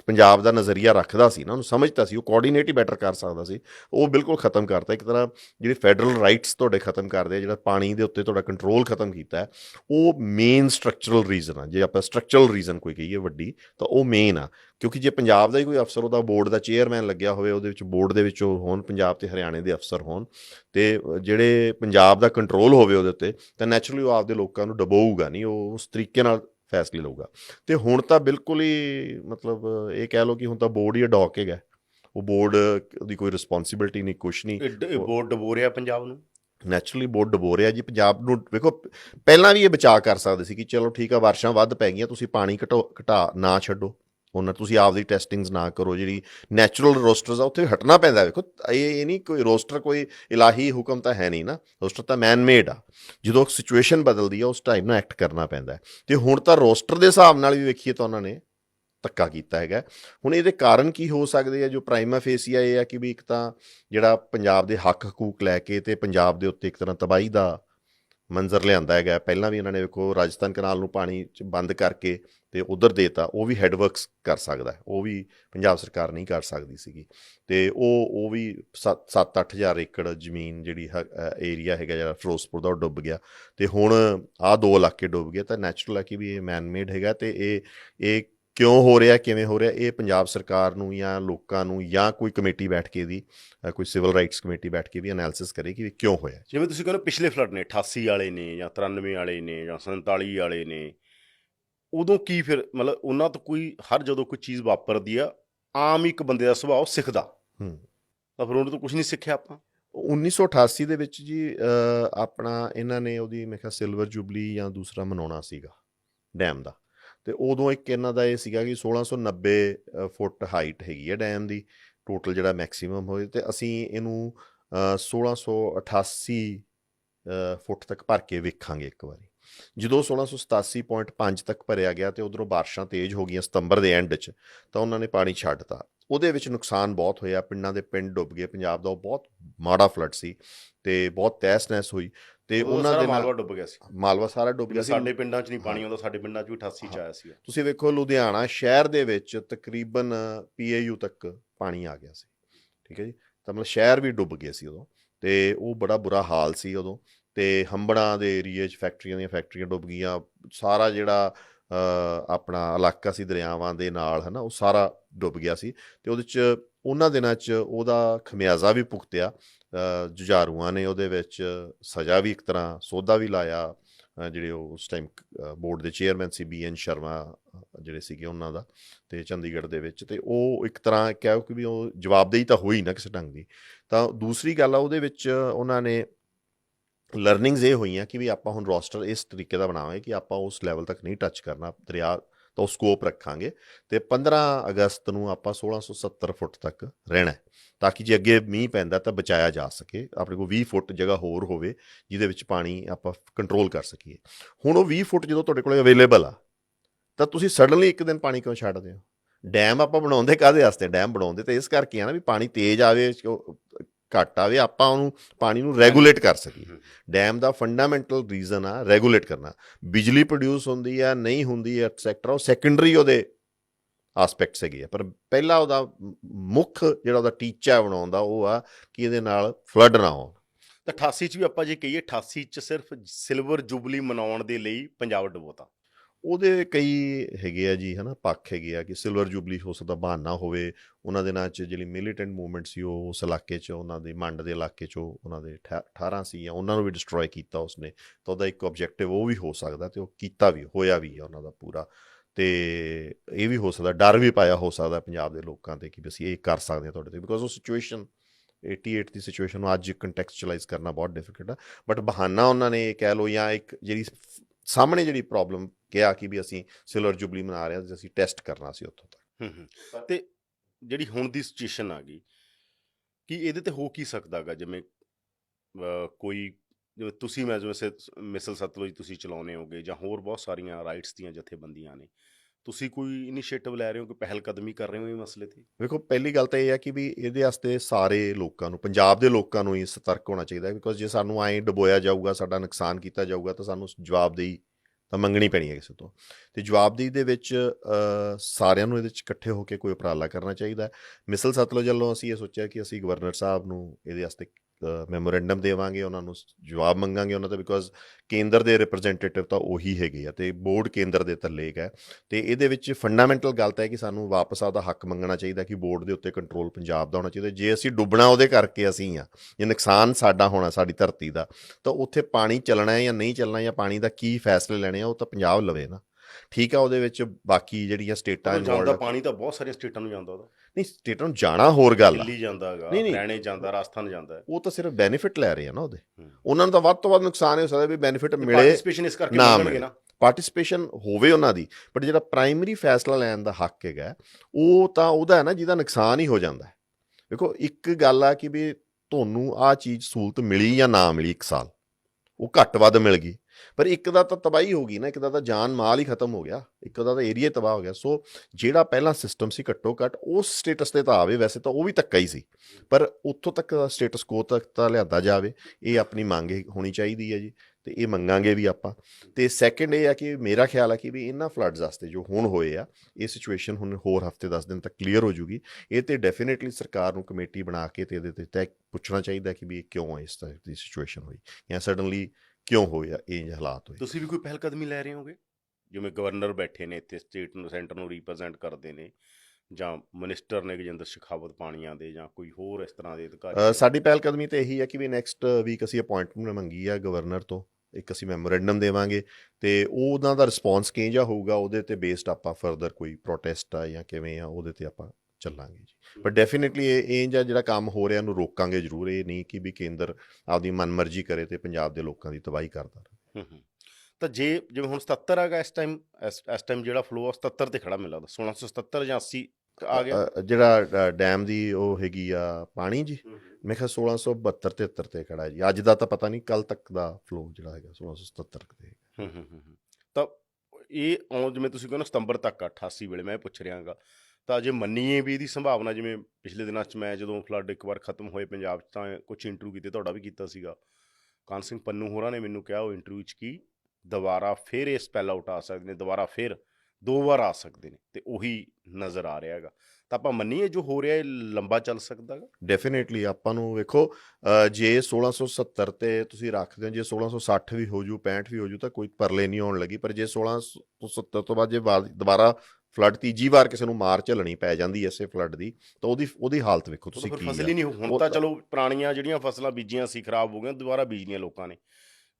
S2: ਪੰਜਾਬ ਦਾ ਨਜ਼ਰੀਆ ਰੱਖਦਾ ਸੀ ਨਾ, ਉਹਨੂੰ ਸਮਝਦਾ ਸੀ, ਉਹ ਕੋਆਰਡੀਨੇਟ ਹੀ ਬੈਟਰ ਕਰ ਸਕਦਾ ਸੀ। ਉਹ ਬਿਲਕੁਲ ਖਤਮ ਕਰਤਾ। ਇੱਕ ਤਰ੍ਹਾਂ ਜਿਹੜੀ ਫੈਡਰਲ ਰਾਈਟਸ ਤੁਹਾਡੇ ਖਤਮ ਕਰਦੇ ਆ ਜਿਹੜਾ ਪਾਣੀ ਦੇ ਉੱਤੇ ਤੁਹਾਡਾ ਕੰਟਰੋਲ ਖਤਮ ਕੀਤਾ ਉਹ ਮੇਨ ਸਟਰਕਚਰਲ ਰੀਜ਼ਨ ਆ। ਜੇ ਆਪਾਂ ਸਟਰਕਚਰਲ ਰੀਜ਼ਨ ਕੋਈ ਕਹੀਏ ਵੱਡੀ, ਤਾਂ ਉਹ ਮੇਨ ਆ। ਕਿਉਂਕਿ ਜੇ ਪੰਜਾਬ ਦਾ ਹੀ ਕੋਈ ਅਫਸਰ, ਉਹਦਾ ਬੋਰਡ ਦਾ ਚੇਅਰਮੈਨ ਲੱਗਿਆ ਹੋਵੇ, ਉਹਦੇ ਵਿੱਚ ਬੋਰਡ ਦੇ ਵਿੱਚ ਉਹ ਹੋਣ, ਪੰਜਾਬ ਤੇ ਹਰਿਆਣੇ ਦੇ ਅਫਸਰ ਹੋਣ, ਤੇ ਜਿਹੜੇ ਪੰਜਾਬ ਦਾ ਕੰਟਰੋਲ ਹੋਵੇ ਉਹਦੇ ਉੱਤੇ, ਤਾਂ ਨੈਚੁਰਲੀ ਉਹ ਆਪਦੇ ਲੋਕਾਂ ਨੂੰ ਡਬੋਊਗਾ ਨਹੀਂ। ਉਹ ਉਸ ਤਰੀਕੇ ਨਾਲ ਫੈਸਲੇ ਲਊਗਾ। ਤੇ ਹੁਣ ਤਾਂ ਬਿਲਕੁਲ ਹੀ ਮਤਲਬ ਇਹ ਕਹਿ ਲਓ ਕਿ ਹੁਣ ਤਾਂ ਬੋਰਡ ਹੀ ਅਡੌਕ ਹੈਗਾ। ਉਹ ਬੋਰਡ ਦੀ ਕੋਈ ਰਿਸਪੌਂਸਿਬਿਲਟੀ ਨਹੀਂ ਕੁਛ ਨਹੀਂ।
S1: ਬੋਰਡ ਡਬੋ ਰਿਹਾ ਪੰਜਾਬ ਨੂੰ?
S2: ਨੈਚੁਰਲੀ ਬਹੁਤ ਡਬੋ ਰਿਹਾ ਜੀ। ਪੰਜਾਬ ਨੂੰ ਵੇਖੋ ਪਹਿਲਾਂ ਵੀ ਇਹ ਬਚਾ ਕਰ ਸਕਦੇ ਸੀ ਕਿ ਚਲੋ ਠੀਕ ਆ ਬਾਰਿਸ਼ਾਂ ਵੱਧ ਪੈ ਗਈਆਂ ਤੁਸੀਂ ਪਾਣੀ ਘਟੋ ਘਟਾ ਨਾ ਛੱਡੋ। ਉਹਨਾਂ ਤੁਸੀਂ ਆਪਦੀ ਟੈਸਟਿੰਗਸ ਨਾ ਕਰੋ, ਜਿਹੜੀ ਨੈਚੁਰਲ ਰੋਸਟਰਸ ਆ, ਉੱਥੇ ਹਟਣਾ ਪੈਂਦਾ ਵੇਖੋ, ਇਹ ਇਹ ਨਹੀਂ ਕੋਈ ਰੋਸਟਰ ਕੋਈ ਇਲਾਹੀ ਹੁਕਮ ਤਾਂ ਹੈ ਨਹੀਂ ਨਾ। ਰੋਸਟਰ ਤਾਂ ਮੈਨ ਮੇਡ ਆ। ਜਦੋਂ ਸਿਚੁਏਸ਼ਨ ਬਦਲਦੀ ਆ, ਉਸ ਟਾਈਮ ਨਾਲ ਐਕਟ ਕਰਨਾ ਪੈਂਦਾ ਹੈ। ਤੇ ਹੁਣ ਤਾਂ ਰੋਸਟਰ ਦੇ ਹਿਸਾਬ ਨਾਲ ਵੀ ਵੇਖੀਏ ਤਾਂ ਉਹਨਾਂ ਨੇ ਧੱਕਾ ਕੀਤਾ ਹੈਗਾ। ਹੁਣ ਇਹਦੇ ਕਾਰਨ ਕੀ ਹੋ ਸਕਦੇ ਆ, ਜੋ ਪ੍ਰਾਈਮਾ ਫੇਸੀਆ ਇਹ ਆ ਕਿ ਵੀ ਇੱਕ ਤਾਂ ਜਿਹੜਾ ਪੰਜਾਬ ਦੇ ਹੱਕ ਹਕੂਕ ਲੈ ਕੇ ਤੇ ਪੰਜਾਬ ਦੇ ਉੱਤੇ ਇੱਕ ਤਰ੍ਹਾਂ ਤਬਾਹੀ ਦਾ ਮੰਜ਼ਰ ਲਿਆਂਦਾ ਹੈਗਾ। ਪਹਿਲਾਂ ਵੀ ਇਹਨਾਂ ਨੇ ਵੇਖੋ ਰਾਜਸਥਾਨ ਕਨਾਲ ਨੂੰ ਪਾਣੀ ਚ ਬੰਦ ਕਰਕੇ ਤੇ ਉਧਰ ਦੇਤਾ, ਉਹ ਵੀ ਹੈਡਵਰਕਸ ਕਰ ਸਕਦਾ ਉਹ ਵੀ ਪੰਜਾਬ ਸਰਕਾਰ ਨਹੀਂ ਕਰ ਸਕਦੀ ਸੀਗੀ। ਤੇ ਉਹ ਉਹ ਵੀ 7-8000 ਏਕੜ ਜ਼ਮੀਨ ਜਿਹੜੀ ਏਰੀਆ ਹੈਗਾ ਜਿਹੜਾ ਫਿਰੋਜ਼ਪੁਰ ਦਾ ਉਹ ਡੁੱਬ ਗਿਆ। ਤੇ ਹੁਣ ਆਹ ਦੋ ਇਲਾਕੇ ਡੁੱਬ ਗਏ। ਤਾਂ ਨੈਚੁਰਲ ਹੈ ਕਿ ਵੀ ਇਹ ਮੈਨ ਮੇਡ ਹੈਗਾ ਤੇ ਇਹ ਇਹ ਕਿਉਂ ਹੋ ਰਿਹਾ ਕਿਵੇਂ ਹੋ ਰਿਹਾ ਇਹ ਪੰਜਾਬ ਸਰਕਾਰ ਨੂੰ ਜਾਂ ਲੋਕਾਂ ਨੂੰ ਜਾਂ ਕੋਈ ਕਮੇਟੀ ਬੈਠ ਕੇ ਦੀ ਕੋਈ ਸਿਵਲ ਰਾਈਟਸ ਕਮੇਟੀ ਬੈਠ ਕੇ ਵੀ ਐਨਾਲਿਸਿਸ ਕਰੇ ਕਿ ਵੀ ਕਿਉਂ ਹੋਇਆ?
S1: ਜਿਵੇਂ ਤੁਸੀਂ ਕਹਿੰਦੇ ਪਿਛਲੇ ਫਲੱਡ ਨੇ 88 ਵਾਲੇ ਨੇ ਜਾਂ 93 ਵਾਲੇ ਨੇ ਜਾਂ 47 ਵਾਲੇ ਨੇ ਉਦੋਂ ਕੀ ਫਿਰ ਮਤਲਬ ਉਹਨਾਂ ਤੋਂ ਕੋਈ ਹਰ ਜਦੋਂ ਕੋਈ ਚੀਜ਼ ਵਾਪਰਦੀ ਆ ਆਮ ਇੱਕ ਬੰਦੇ ਦਾ ਸੁਭਾਅ ਸਿੱਖਦਾ।
S2: ਹੂੰ।
S1: ਤਾਂ ਫਿਰ ਉਹਨਾਂ ਤੋਂ ਕੁਝ ਨਹੀਂ ਸਿੱਖਿਆ ਆਪਾਂ।
S2: 1988 ਦੇ ਵਿੱਚ ਜੀ ਆਪਣਾ ਇਹਨਾਂ ਨੇ ਉਹਦੀ ਮੈਂ ਕਿਹਾ ਸਿਲਵਰ ਜੁਬਲੀ ਜਾਂ ਦੂਸਰਾ ਮਨਾਉਣਾ ਸੀਗਾ ਡੈਮ ਦਾ। ਤੇ ਉਦੋਂ ਇੱਕ ਇਹਨਾਂ ਦਾ ਇਹ ਸੀਗਾ ਕਿ 1690 ਅ, ਫੁੱਟ ਹਾਈਟ ਹੈਗੀ ਹੈ ਡੈਮ ਦੀ ਟੋਟਲ ਜਿਹੜਾ ਮੈਕਸਿਮਮ ਹੋਏ ਤੇ ਅਸੀਂ ਇਹਨੂੰ ਅ, 1688 ਅ, ਫੁੱਟ ਤੱਕ ਭਰ ਕੇ ਵੇਖਾਂਗੇ ਇੱਕ ਵਾਰੀ। ਜਦੋਂ 1687.5 ਤੱਕ ਭਰਿਆ ਗਿਆ ਤੇ ਉਧਰੋਂ ਬਾਰਿਸ਼ਾਂ ਤੇਜ਼ ਹੋ ਗਈਆਂ ਸਤੰਬਰ ਦੇ ਐਂਡ 'ਚ ਤਾਂ ਉਹਨਾਂ ਨੇ ਪਾਣੀ ਛੱਡਤਾ। ਉਹਦੇ ਵਿੱਚ ਨੁਕਸਾਨ ਬਹੁਤ ਹੋਇਆ ਪਿੰਡਾਂ ਦੇ ਪਿੰਡ ਡੁੱਬ ਗਏ ਪੰਜਾਬ ਦਾ ਉਹ ਬਹੁਤ ਮਾੜਾ ਫਲੱਡ ਸੀ ਤੇ ਬਹੁਤ ਤਹਿਸ ਨਹਿਸ ਹੋਈ। ਤੇ ਉਹਨਾਂ ਦੇ
S1: ਮਾਲਵਾ
S2: ਨਾਲ
S1: ਡੁੱਬ ਗਿਆ ਸੀ।
S2: ਮਾਲਵਾ ਸਾਰਾ ਡੁੱਬ ਗਿਆ ਸੀ।
S1: ਸਾਡੇ ਪਿੰਡਾਂ 'ਚ ਨਹੀਂ ਪਾਣੀ ਆਉਂਦਾ ਸਾਡੇ ਪਿੰਡਾਂ 'ਚ ਵੀ 88 'ਚ ਆਇਆ ਸੀ
S2: ਤੁਸੀਂ ਵੇਖੋ ਲੁਧਿਆਣਾ ਸ਼ਹਿਰ ਦੇ ਵਿੱਚ ਤਕਰੀਬਨ ਪੀਏਯੂ ਤੱਕ ਪਾਣੀ ਆ ਗਿਆ ਸੀ। ਠੀਕ ਹੈ ਜੀ? ਤਾਂ ਮਤਲਬ ਸ਼ਹਿਰ ਵੀ ਡੁੱਬ ਗਏ ਸੀ ਉਦੋਂ। ਤੇ ਉਹ ਬੜਾ ਬੁਰਾ ਹਾਲ ਸੀ ਉਦੋਂ। ਤੇ ਹੰਬੜਾ ਦੇ ਏਰੀਏ 'ਚ ਫੈਕਟਰੀਆਂ ਦੀਆਂ ਫੈਕਟਰੀਆਂ ਡੁੱਬ ਗਈਆਂ। ਸਾਰਾ ਜਿਹੜਾ ਆਪਣਾ ਇਲਾਕਾ ਸੀ ਦਰਿਆਵਾਂ ਦੇ ਨਾਲ, ਹਨਾ, ਉਹ ਸਾਰਾ ਡੁੱਬ ਗਿਆ ਸੀ ਤੇ ਉਹਦੇ 'ਚ ਉਹਨਾਂ ਦਿਨਾਂ 'ਚ ਉਹਦਾ ਖਮਿਆਜ਼ਾ ਵੀ ਭੁਗਤਿਆ। ਜੁਝਾਰੂਆਂ ਨੇ ਉਹਦੇ ਵਿੱਚ ਸਜ਼ਾ ਵੀ ਇੱਕ ਤਰ੍ਹਾਂ ਸੋਧਾ ਵੀ ਲਾਇਆ। ਜਿਹੜੇ ਉਹ ਉਸ ਟਾਈਮ ਬੋਰਡ ਦੇ ਚੇਅਰਮੈਨ ਸੀ ਬੀ ਐਨ ਸ਼ਰਮਾ ਜਿਹੜੇ ਸੀਗੇ ਉਹਨਾਂ ਦਾ ਤੇ ਚੰਡੀਗੜ੍ਹ ਦੇ ਵਿੱਚ ਤੇ ਉਹ ਇੱਕ ਤਰ੍ਹਾਂ ਕਹਿਓ ਕਿ ਵੀ ਉਹ ਜਵਾਬਦੇਹੀ ਤਾਂ ਹੋਈ ਨਾ ਕਿਸੇ ਢੰਗ ਦੀ। ਤਾਂ ਦੂਸਰੀ ਗੱਲ ਆ, ਉਹਦੇ ਵਿੱਚ ਉਹਨਾਂ ਨੇ ਲਰਨਿੰਗਸ ਇਹ ਹੋਈਆਂ ਕਿ ਵੀ ਆਪਾਂ ਹੁਣ ਰੋਸਟਰ ਇਸ ਤਰੀਕੇ ਦਾ ਬਣਾਵਾਂਗੇ ਕਿ ਆਪਾਂ ਉਸ ਲੈਵਲ ਤੱਕ ਨਹੀਂ ਟੱਚ ਕਰਨਾ, ਦਰਿਆ ਤੋਂ ਸਕੋਪ ਰੱਖਾਂਗੇ ਤੇ 15 ਅਗਸਤ ਨੂੰ ਆਪਾਂ 1670 ਫੁੱਟ ਤੱਕ ਰਹਿਣਾ ਤਾਂ ਕਿ ਜੇ ਅੱਗੇ ਮੀਂਹ ਪੈਂਦਾ ਤਾਂ ਬਚਾਇਆ ਜਾ ਸਕੇ, ਆਪਣੇ ਕੋਲ 20 ਫੁੱਟ ਜਗ੍ਹਾ ਹੋਰ ਹੋਵੇ ਜਿਹਦੇ ਵਿੱਚ ਪਾਣੀ ਆਪਾਂ ਕੰਟਰੋਲ ਕਰ ਸਕੀਏ। ਹੁਣ ਉਹ 20 ਫੁੱਟ ਜਦੋਂ ਤੁਹਾਡੇ ਕੋਲ ਅਵੇਲੇਬਲ ਆ, ਤਾਂ ਤੁਸੀਂ ਸਡਨਲੀ ਇੱਕ ਦਿਨ ਪਾਣੀ ਕਿਉਂ ਛੱਡਦੇ ਹੋ? ਡੈਮ ਆਪਾਂ ਬਣਾਉਂਦੇ ਕਾਹਦੇ ਵਾਸਤੇ? ਡੈਮ ਬਣਾਉਂਦੇ ਤੇ ਇਸ ਕਰਕੇ ਆ ਨਾ ਵੀ ਪਾਣੀ ਤੇਜ਼ ਆਵੇ ਘੱਟ ਆਵੇ ਆਪਾਂ ਉਹਨੂੰ ਪਾਣੀ ਨੂੰ ਰੈਗੂਲੇਟ ਕਰ ਸਕੀਏ। ਡੈਮ ਦਾ ਫੰਡਾਮੈਂਟਲ ਰੀਜ਼ਨ ਆ ਰੈਗੂਲੇਟ ਕਰਨਾ। ਬਿਜਲੀ ਪ੍ਰੋਡਿਊਸ ਹੁੰਦੀ ਆ ਨਹੀਂ ਹੁੰਦੀ ਐਟਸੈਕਟਰਾ ਉਹ ਸੈਕੰਡਰੀ ਉਹਦੇ ਆਸਪੈਕਟਸ ਹੈਗੇ ਆ। ਪਰ ਪਹਿਲਾ ਉਹਦਾ ਮੁੱਖ ਜਿਹੜਾ ਉਹਦਾ ਟੀਚਾ ਬਣਾਉਣ ਦਾ ਉਹ ਆ ਕਿ ਇਹਦੇ ਨਾਲ ਫਲੱਡ ਨਾ ਹੋਣ।
S1: ਤਾਂ 88 ਚ ਵੀ ਆਪਾਂ ਜੇ ਕਹੀਏ 88 ਚ ਸਿਰਫ ਸਿਲਵਰ ਜੁਬਲੀ ਮਨਾਉਣ ਦੇ ਲਈ ਪੰਜਾਬ ਡੁਬੋਤਾ
S2: ਉਹਦੇ ਕਈ ਹੈਗੇ ਆ ਜੀ, ਹਨਾ, ਪੱਖ ਹੈਗੇ ਆ ਕਿ ਸਿਲਵਰ ਜੁਬਲੀ ਹੋ ਸਕਦਾ ਬਹਾਨਾ ਹੋਵੇ, ਉਹਨਾਂ ਦੇ ਨਾਲ ਚ ਜਿਹੜੀ ਮਿਲੀਟੈਂਟ ਮੂਵਮੈਂਟ ਸੀ ਉਹ ਉਸ ਇਲਾਕੇ 'ਚ, ਉਹਨਾਂ ਦੇ ਮੰਡ ਦੇ ਇਲਾਕੇ 'ਚ ਉਹਨਾਂ ਦੇ 18 ਸੀ ਜਾਂ ਉਹਨਾਂ ਨੂੰ ਵੀ ਡਿਸਟਰੋਏ ਕੀਤਾ ਉਸਨੇ, ਤਾਂ ਉਹਦਾ ਇੱਕ ਆਬਜੈਕਟਿਵ ਉਹ ਵੀ ਹੋ ਸਕਦਾ ਤੇ ਉਹ ਕੀਤਾ ਵੀ, ਹੋਇਆ ਵੀ ਆ ਉਹਨਾਂ ਦਾ ਪੂਰਾ। ਤੇ ਇਹ ਵੀ ਹੋ ਸਕਦਾ, ਡਰ ਵੀ ਪਾਇਆ ਹੋ ਸਕਦਾ ਪੰਜਾਬ ਦੇ ਲੋਕਾਂ ਤੇ ਕਿ ਵੀ ਅਸੀਂ ਇਹ ਕਰ ਸਕਦੇ ਹਾਂ ਤੁਹਾਡੇ ਤੇ ਬਿਕੋਜ਼ ਉਹ ਸਿਚੁਏਸ਼ਨ 88 ਦੀ ਸਿਚੁਏਸ਼ਨ ਨੂੰ ਅੱਜ ਕੰਟੈਕਸਚੁਅਲਾਈਜ਼ ਕਰਨਾ ਬਹੁਤ ਡਿਫਿਕਲਟ ਆ ਬਟ ਬਹਾਨਾ ਉਹਨਾਂ ਨੇ ਇਹ ਕਹਿ ਲਓ ਜਾਂ ਇੱਕ ਜਿਹੜੀ ਸਾਹਮਣੇ ਜਿਹੜੀ ਪ੍ਰੋਬਲਮ ਕਿਹਾ ਕਿ ਵੀ ਅਸੀਂ ਸਿਲਵਰ ਜੁਬਲੀ ਮਨਾ ਰਹੇ ਹਾਂ, ਤੇ ਅਸੀਂ ਟੈਸਟ ਕਰਨਾ ਸੀ ਉੱਥੋਂ ਤੱਕ।
S1: ਹੂੰ ਤੇ ਜਿਹੜੀ ਹੁਣ ਦੀ ਸਿਚੁਏਸ਼ਨ ਆ ਗਈ, ਕਿ ਇਹਦੇ ਤੇ ਹੋ ਕੀ ਸਕਦਾਗਾ ਜਿਵੇਂ ਕੋਈ, ਜਿਵੇਂ ਤੁਸੀਂ ਮੈਂ ਜਿਵੇਂ ਮਿਸਲ ਸਤਲੁਜ ਤੁਸੀਂ ਚਲਾਉਨੇ ਹੋਗੇ ਜਾਂ ਹੋਰ ਬਹੁਤ ਸਾਰੀਆਂ ਰਾਈਟਸ ਦੀਆਂ ਜਥੇਬੰਦੀਆਂ ਨੇ ਤੁਸੀਂ ਕੋਈ ਇਨੀਸ਼ੀਏਟਿਵ ਲੈ ਰਹੇ ਹੋ ਕਿ ਪਹਿਲ ਕਦਮੀ ਕਰ ਰਹੇ ਹੋ ਇਹ ਮਸਲੇ ਤੇ?
S2: ਵੇਖੋ, ਪਹਿਲੀ ਗੱਲ ਤਾਂ ਇਹ ਹੈ ਕਿ ਵੀ ਇਹਦੇ ਵਾਸਤੇ ਸਾਰੇ ਲੋਕਾਂ ਨੂੰ, ਪੰਜਾਬ ਦੇ ਲੋਕਾਂ ਨੂੰ ਹੀ ਸਤਰਕ ਹੋਣਾ ਚਾਹੀਦਾ ਹੈ ਬਿਕੋਜ਼ ਜੇ ਸਾਨੂੰ ਐਂ ਡਬੋਇਆ ਜਾਊਗਾ, ਸਾਡਾ ਨੁਕਸਾਨ ਕੀਤਾ ਜਾਊਗਾ, ਤਾਂ ਸਾਨੂੰ ਜਵਾਬਦੇਹੀ ਤਾਂ ਮੰਗਣੀ ਪੈਣੀ ਹੈ ਕਿਸੇ ਤੋਂ। ਤੇ ਜਵਾਬਦੇਹੀ ਦੇ ਵਿੱਚ ਸਾਰਿਆਂ ਨੂੰ ਇਹਦੇ ਵਿੱਚ ਇਕੱਠੇ ਹੋ ਕੇ ਕੋਈ ਉਪਰਾਲਾ ਕਰਨਾ ਚਾਹੀਦਾ ਮਿਸਲ ਸਤਲੁਜ ਵੱਲੋਂ ਅਸੀਂ ਇਹ ਸੋਚਿਆ ਕਿ ਅਸੀਂ ਗਵਰਨਰ ਸਾਹਿਬ ਨੂੰ ਇਹਦੇ ਵਾਸਤੇ ਮੈਮੋਰੈਂਡਮ ਦੇਵਾਂਗੇ, ਉਹਨਾਂ ਨੂੰ ਜਵਾਬ ਮੰਗਾਂਗੇ ਉਹਨਾਂ ਦਾ ਬਿਕੋਜ਼ ਕੇਂਦਰ ਦੇ ਰਿਪਰੈਜ਼ੈਂਟੇਟਿਵ ਤਾਂ ਉਹੀ ਹੈਗੇ ਆ ਤੇ ਬੋਰਡ ਕੇਂਦਰ ਦੇ ਥੱਲੇ ਹੈ। ਤੇ ਇਹਦੇ ਵਿੱਚ ਫੰਡਾਮੈਂਟਲ ਗੱਲ ਤਾਂ ਹੈ ਕਿ ਸਾਨੂੰ ਵਾਪਸ ਆਪਦਾ ਹੱਕ ਮੰਗਣਾ ਚਾਹੀਦਾ ਕਿ ਬੋਰਡ ਦੇ ਉੱਤੇ ਕੰਟਰੋਲ ਪੰਜਾਬ ਦਾ ਹੋਣਾ ਚਾਹੀਦਾ। ਜੇ ਅਸੀਂ ਡੁੱਬਣਾ ਉਹਦੇ ਕਰਕੇ ਅਸੀਂ ਆ, ਜੇ ਨੁਕਸਾਨ ਸਾਡਾ ਹੋਣਾ, ਸਾਡੀ ਧਰਤੀ ਦਾ, ਤਾਂ ਉੱਥੇ ਪਾਣੀ ਚੱਲਣਾ ਹੈ ਜਾਂ ਨਹੀਂ ਚੱਲਣਾ ਜਾਂ ਪਾਣੀ ਦਾ ਕੀ ਫੈਸਲੇ ਲੈਣੇ ਆ, ਉਹ ਤਾਂ ਪੰਜਾਬ ਲਵੇ ਨਾ। ਠੀਕ ਆ ਉਹਦੇ ਵਿੱਚ ਬਾਕੀ ਜਿਹੜੀਆਂ ਸਟੇਟਾਂ
S1: ਜਾਂਦਾ ਪਾਣੀ ਤਾਂ ਬਹੁਤ ਸਾਰੀਆਂ ਸਟੇਟਾਂ ਨੂੰ ਜਾਂਦਾ ਉਹਦਾ।
S2: ਨਹੀਂ ਸਟੇਟਾਂ ਨੂੰ ਜਾਣਾ ਹੋਰ ਗੱਲ ਆ।
S1: ਦਿੱਲੀ ਜਾਂਦਾ ਹੈਗਾ
S2: ਨਹੀਂ, ਨਹੀਂ।
S1: ਹਰਿਆਣੇ ਜਾਂਦਾ ਰਾਜਸਥਾਨ ਜਾਂਦਾ ਹੈ।
S2: ਉਹ ਤਾਂ ਸਿਰਫ ਬੈਨੀਫਿਟ ਲੈ ਰਹੇ ਆ ਨਾ ਉਹਦੇ।
S1: ਹੂੰ।
S2: ਉਹਨਾਂ ਨੂੰ ਤਾਂ ਵੱਧ ਤੋਂ ਵੱਧ ਨੁਕਸਾਨ ਹੋ ਸਕਦਾ ਵੀ ਬੈਨੀਫਿਟ ਮਿਲੇ
S1: ਪਾਰਟਿਸਪੇਸ਼ਨ ਇਸ ਕਰਕੇ
S2: ਨਾ ਮਿਲੇ।
S1: ਨਾ।
S2: ਪਾਰਟਿਸਪੇਸ਼ਨ ਹੋਵੇ ਉਹਨਾਂ ਦੀ ਬਟ ਜਿਹੜਾ ਪ੍ਰਾਇਮਰੀ ਫੈਸਲਾ ਲੈਣ ਦਾ ਹੱਕ ਹੈਗਾ ਉਹ ਤਾਂ ਉਹਦਾ ਹੈ ਨਾ ਜਿਹਦਾ ਨੁਕਸਾਨ ਹੀ ਹੋ ਜਾਂਦਾ ਹੈ। ਦੇਖੋ ਇੱਕ ਗੱਲ ਆ ਕਿ ਵੀ ਤੁਹਾਨੂੰ ਆ ਚੀਜ਼ ਸਹੂਲਤ ਮਿਲੀ ਜਾਂ ਨਾ ਮਿਲੀ ਇੱਕ ਸਾਲ। ਉਹ ਘੱਟ ਵੱਧ ਮਿਲ ਗਈ। ਪਰ ਇੱਕ ਦਾ ਤਾਂ ਤਬਾਹੀ ਹੋ ਗਈ ਨਾ, ਇੱਕ ਦਾ ਤਾਂ ਜਾਨ ਮਾਲ ਹੀ ਖਤਮ ਹੋ ਗਿਆ, ਇੱਕ ਦਾ ਤਾਂ ਏਰੀਆ ਤਬਾਹ ਹੋ ਗਿਆ। ਸੋ ਜਿਹੜਾ ਪਹਿਲਾਂ ਸਿਸਟਮ ਸੀ ਘੱਟੋ ਘੱਟ, ਉਸ ਸਟੇਟਸ ਤੇ ਤਾਂ ਆਵੇ, ਵੈਸੇ ਤਾਂ ਉਹ ਵੀ ਧੱਕਾ ਹੀ ਸੀ। ਪਰ ਉੱਥੋਂ ਤੱਕ ਸਟੇਟਸ ਕੋ ਤੱਕ ਤਾਂ ਲਿਆਂਦਾ ਜਾਵੇ, ਇਹ ਆਪਣੀ ਮੰਗ ਹੋਣੀ ਚਾਹੀਦੀ ਹੈ ਜੀ। ਤੇ ਇਹ ਮੰਗਾਂਗੇ ਵੀ ਆਪਾਂ। ਤੇ ਸੈਕੰਡ ਇਹ ਆ ਕਿ ਮੇਰਾ ਖਿਆਲ ਆ ਕਿ ਵੀ ਇਹਨਾਂ ਫਲੱਡਸ ਵਾਸਤੇ ਜੋ ਹੁਣ ਹੋਏ ਆ, ਇਹ ਸਿਚੁਏਸ਼ਨ ਹੁਣ ਹੋਰ ਹਫ਼ਤੇ 10 ਦਿਨ ਤੱਕ ਕਲੀਅਰ ਹੋ ਜੂਗੀ। ਇਹ ਤੇ ਡੈਫੀਨਿਟਲੀ ਸਰਕਾਰ ਨੂੰ ਕਮੇਟੀ ਬਣਾ ਕੇ ਤੇ ਇਹਦੇ ਤੇ ਤੈਅ ਪੁੱਛਣਾ ਚਾਹੀਦਾ ਕਿ ਵੀ ਇਹ ਕਿਉਂ ਇਸ ਤਰ੍ਹਾਂ ਦੀ ਸਿਚੁਏਸ਼ਨ ਹੋਈ ਜਾਂ ਸਡਨਲੀ ਕਿਉਂ ਹੋਇਆ ਇਹ ਹਾਲਾਤ ਹੋਏ।
S1: ਤੁਸੀਂ ਵੀ ਕੋਈ ਪਹਿਲ ਕਦਮੀ ਲੈ ਰਹੇ ਹੋਗੇ? ਜਿਵੇਂ ਗਵਰਨਰ ਬੈਠੇ ਨੇ ਇੱਥੇ ਸਟੇਟ ਨੂੰ ਸੈਂਟਰ ਨੂੰ ਰਿਪਰੈਜ਼ੈਂਟ ਕਰਦੇ ਨੇ। ਜਾਂ ਮਿਨਿਸਟਰ ਨੇ ਗਜਿੰਦਰ ਸ਼ਿਖਾਵਤ ਪਾਣੀਆਂ ਦੇ ਜਾਂ ਕੋਈ ਹੋਰ ਇਸ ਤਰ੍ਹਾਂ ਦੇ ਅਧਿਕਾਰੀ
S2: ਸਾਡੀ ਪਹਿਲ ਕਦਮੀ ਤੇ ਇਹੀ ਹੈ ਕਿ ਵੀ ਨੈਕਸਟ ਵੀਕ ਅਸੀਂ ਅਪਾਇੰਟਮੈਂਟ ਮੰਗੀ ਆ ਗਵਰਨਰ ਤੋਂ ਇੱਕ ਅਸੀਂ ਮੈਮੋਰੈਂਡਮ ਦੇਵਾਂਗੇ ਤੇ ਉਹ ਉਹਨਾਂ ਦਾ ਰਿਸਪੌਂਸ ਕਿਵੇਂ ਜਿਹਾ ਹੋਊਗਾ ਉਹਦੇ ਤੇ ਬੇਸਡ ਆਪਾਂ ਫਰਦਰ ਕੋਈ ਪ੍ਰੋਟੈਸਟ ਆ ਜਾਂ ਕਿਵੇਂ ਆ ਉਹਦੇ ਤੇ ਆਪਾਂ ਚੱਲਾਂਗੇ ਜੀ। ਪਰ ਡੈਫੀਨਿਟਲੀ ਇਹ ਜਿਹਾ ਜਿਹੜਾ ਕੰਮ ਹੋ ਰਿਹਾ ਨੂੰ ਰੋਕਾਂਗੇ ਜ਼ਰੂਰ ਇਹ ਨਹੀਂ ਕਿ ਵੀ ਕੇਂਦਰ ਆਪਦੀ ਮਨਮਰਜ਼ੀ ਕਰੇ ਤੇ ਪੰਜਾਬ ਦੇ ਲੋਕਾਂ ਦੀ ਤਬਾਹੀ ਕਰਦਾ ਰਹੇ।
S1: ਤਾਂ ਜੇ ਜਿਵੇਂ ਹੁਣ 77 ਹੈਗਾ ਇਸ ਟਾਈਮ ਇਸ ਟਾਈਮ ਜਿਹੜਾ ਫਲੋ ਆ 77 ਤੇ ਖੜਾ ਮਿਲਦਾ 1677 ਜਾਂ 80 ਆ ਗਿਆ।
S2: ਜਿਹੜਾ ਡੈਮ ਦੀ ਉਹ ਹੈਗੀ ਆ ਪਾਣੀ ਜੀ ਮੈਂ ਕਿਹਾ 1672 73 ਤੇ ਖੜਾ ਹੈ ਜੀ। ਅੱਜ ਦਾ ਤਾਂ ਪਤਾ ਨਹੀਂ ਕੱਲ ਤੱਕ ਦਾ ਫਲੋ ਜਿਹੜਾ ਹੈਗਾ 1677 ਤੇ
S1: ਹੂੰ ਹੂੰ ਹੂੰ। ਤਾਂ ਇਹ ਆਉਂ ਜਿਵੇਂ ਤੁਸੀਂ ਕਹਿੰਦੇ ਸਤੰਬਰ ਤੱਕ ਆ, 88 ਵੇਲੇ ਮੈਂ ਪੁੱਛ ਰਿਹਾਗਾ ਤਾਂ ਜੇ ਮੰਨੀਏ ਵੀ ਇਹਦੀ ਸੰਭਾਵਨਾ ਜਿਵੇਂ ਪਿਛਲੇ ਦਿਨਾਂ 'ਚ ਮੈਂ ਜਦੋਂ ਫਲੱਡ ਇੱਕ ਵਾਰ ਖਤਮ ਹੋਏ ਪੰਜਾਬ 'ਚ ਤਾਂ ਕੁਝ ਇੰਟਰਵਿਊ ਕੀਤੇ ਤੁਹਾਡਾ ਵੀ ਕੀਤਾ ਸੀਗਾ। ਕਾਨ ਸਿੰਘ ਪੰਨੂ ਹੋਰਾਂ ਨੇ ਮੈਨੂੰ ਕਿਹਾ ਉਹ ਇੰਟਰਵਿਊ 'ਚ ਕੀ ਦੁਬਾਰਾ ਫਿਰ ਇਹ ਸਪੈਲ ਆਊਟ ਆ ਸਕਦੇ ਨੇ ਦੁਬਾਰਾ ਫਿਰ ਦੋ ਵਾਰ ਆ ਸਕਦੇ ਨੇ ਤੇ ਉਹੀ ਨਜ਼ਰ ਆ ਰਿਹਾ ਹੈਗਾ। ਤਾਂ ਆਪਾਂ ਮੰਨੀਏ ਜੋ ਹੋ ਰਿਹਾ ਇਹ ਲੰਬਾ ਚੱਲ ਸਕਦਾ ਹੈਗਾ।
S2: ਡੈਫੀਨਿਟਲੀ ਆਪਾਂ ਨੂੰ ਵੇਖੋ ਜੇ 1670 ਤੇ ਤੁਸੀਂ ਰੱਖਦੇ ਹੋ ਜੇ 1660 ਵੀ ਹੋ ਜੂ 65 ਵੀ ਹੋ ਜੂ ਤਾਂ ਕੋਈ ਪਰਲੇ ਨਹੀਂ ਆਉਣ ਲੱਗੀ। ਪਰ ਜੇ 1670 ਤੋਂ ਬਾਅਦ ਜੇ ਦੁਬਾਰਾ ਫਲੱਡ ਤੀਜੀ ਵਾਰ ਕਿਸੇ ਨੂੰ ਮਾਰ ਝੱਲਣੀ ਪੈ ਜਾਂਦੀ ਐ ਇਸੇ ਫਲੱਡ ਦੀ ਤਾਂ ਉਹਦੀ ਉਹਦੀ ਹਾਲਤ ਵੇਖੋ ਤੁਸੀਂ ਕੀ
S1: ਫਸਲ ਹੀ ਨਹੀਂ ਹੁਣ ਤਾਂ- ਚਲੋ ਪੁਰਾਣੀਆਂ ਜਿਹੜੀਆਂ ਫਸਲਾਂ ਬੀਜੀਆਂ ਸੀ ਖਰਾਬ ਹੋ ਗਈਆਂ ਦੁਬਾਰਾ ਬੀਜਣੀਆਂ ਲੋਕਾਂ ਨੇ।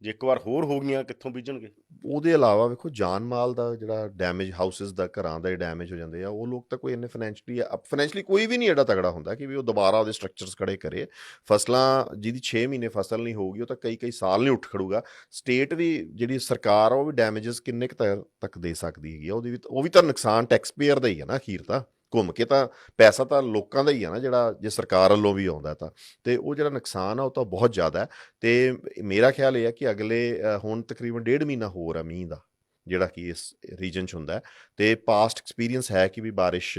S1: ਜੇ ਇੱਕ ਵਾਰ ਹੋਰ ਹੋ ਗਈਆਂ, ਕਿੱਥੋਂ ਬੀਜਣਗੇ?
S2: ਉਹਦੇ ਇਲਾਵਾ ਵੇਖੋ, ਜਾਨ ਮਾਲ ਦਾ ਜਿਹੜਾ ਡੈਮੇਜ ਹਾਊਸਸ ਦਾ, ਘਰਾਂ ਦਾ ਡੈਮੇਜ ਹੋ ਜਾਂਦੇ ਆ, ਉਹ ਲੋਕ ਤਾਂ ਕੋਈ ਇੰਨੇ ਫਾਈਨੈਂਸ਼ਲੀ ਫਾਈਨੈਂਸ਼ਲੀ ਕੋਈ ਵੀ ਨਹੀਂ ਐਡਾ ਤਗੜਾ ਹੁੰਦਾ ਕਿ ਵੀ ਉਹ ਦੁਬਾਰਾ ਉਹਦੇ ਸਟਰਕਚਰਸ ਖੜੇ ਕਰੇ। ਫਸਲਾਂ, ਜਿਹਦੀ 6 ਮਹੀਨੇ ਫਸਲ ਨਹੀਂ ਹੋਊਗੀ, ਉਹ ਤਾਂ ਕਈ ਕਈ ਸਾਲ ਨਹੀਂ ਉੱਠ ਖੜੂਗਾ। ਸਟੇਟ ਵੀ ਜਿਹੜੀ ਸਰਕਾਰ ਆ, ਉਹ ਵੀ ਡੈਮੇजेस ਕਿੰਨੇ ਕੁ ਤੱਕ ਦੇ ਸਕਦੀ ਹੈਗੀ ਆ, ਉਹਦੀ ਵੀ ਉਹ ਵੀ ਤਾਂ ਨੁਕਸਾਨ ਟੈਕਸ ਪੇਅਰ ਦਾ ਹੀ ਹੈ ਨਾ ਅਖੀਰ ਤਾਂ। ਘੁੰਮ ਕੇ ਤਾਂ ਪੈਸਾ ਤਾਂ ਲੋਕਾਂ ਦਾ ਹੀ ਆ ਨਾ ਜਿਹੜਾ, ਜੇ ਸਰਕਾਰ ਵੱਲੋਂ ਵੀ ਆਉਂਦਾ ਤਾਂ। ਤੇ ਉਹ ਜਿਹੜਾ ਨੁਕਸਾਨ ਆ ਉਹ ਤਾਂ ਬਹੁਤ ਜ਼ਿਆਦਾ ਹੈ। ਤੇ ਮੇਰਾ ਖਿਆਲ ਇਹ ਹੈ ਕਿ ਅਗਲੇ ਹੁਣ ਤਕਰੀਬਨ ਡੇਢ ਮਹੀਨਾ ਹੋਰ ਆ ਮੀਂਹ ਦਾ, ਜਿਹੜਾ ਕਿ ਇਸ ਰੀਜਨ 'ਚ ਹੁੰਦਾ ਹੈ। ਤੇ ਪਾਸਟ ਐਕਸਪੀਰੀਅੰਸ ਹੈ ਕਿ ਵੀ ਬਾਰਿਸ਼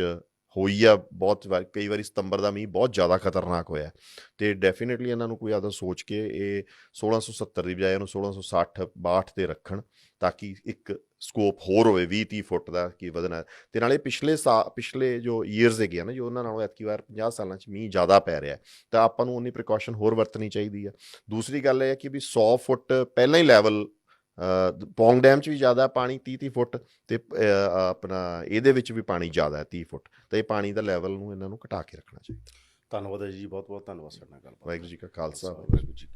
S2: ਹੋਈ ਆ ਬਹੁਤ ਵਾਰ, ਕਈ ਵਾਰੀ ਸਤੰਬਰ ਦਾ ਮੀਂਹ ਬਹੁਤ ਜ਼ਿਆਦਾ ਖਤਰਨਾਕ ਹੋਇਆ ਹੈ। ਤੇ ਡੈਫੀਨਿਟਲੀ ਇਹਨਾਂ ਨੂੰ ਕੋਈ ਆਦਾ ਸੋਚ ਕੇ ਇਹ 1670 ਦੀ ਬਜਾਏ ਇਹਨੂੰ 1660 62 ਤੇ ਰੱਖਣ। ਤਾਂ ਕਿ ਇੱਕ ਸਕੋਪ ਹੋਰ ਹੋਵੇ 20 30 ਫੁੱਟ ਦਾ ਕੀ ਵਧਣਾ। ਤੇ ਨਾਲੇ ਪਿਛਲੇ ਸਾ ਪਿਛਲੇ ਜੋ ਈਅਰਸ ਹੈਗੇ ਆ ਨਾ ਜੋ ਉਹਨਾਂ ਨਾਲੋਂ ਐਤਕੀ ਵਾਰ 50 ਸਾਲਾਂ 'ਚ ਮੀਂਹ ਜ਼ਿਆਦਾ ਪੈ ਰਿਹਾ ਤਾਂ ਆਪਾਂ ਨੂੰ ਉਨੀ ਪ੍ਰੀਕਾਸ਼ਨ ਹੋਰ ਵਰਤਣੀ ਚਾਹੀਦੀ ਹੈ ਦੂਸਰੀ ਗੱਲ ਇਹ ਹੈ ਕਿ ਵੀ 100 ਫੁੱਟ ਪਹਿਲਾਂ ਹੀ ਲੈਵਲ ਪੌਂਗ ਡੈਮ 'ਚ ਵੀ ਜ਼ਿਆਦਾ ਪਾਣੀ 30 30 ਫੁੱਟ ਤੇ ਆਪਣਾ ਇਹਦੇ ਵਿੱਚ ਵੀ ਪਾਣੀ ਜ਼ਿਆਦਾ ਹੈ 30 ਫੁੱਟ ਤੇ ਇਹ ਪਾਣੀ ਦਾ ਲੈਵਲ ਨੂੰ ਇਹਨਾਂ ਨੂੰ ਘਟਾ ਕੇ ਰੱਖਣਾ ਚਾਹੀਦਾ
S1: ਧੰਨਵਾਦ ਜੀ ਬਹੁਤ ਬਹੁਤ ਧੰਨਵਾਦ ਸਾਡੇ ਗੱਲਬਾਤ
S2: ਵਾਹਿਗੁਰੂ ਜੀ ਕਾ ਖਾਲਸਾ
S1: ਵਾਹਿਗੁਰੂ ਜੀ।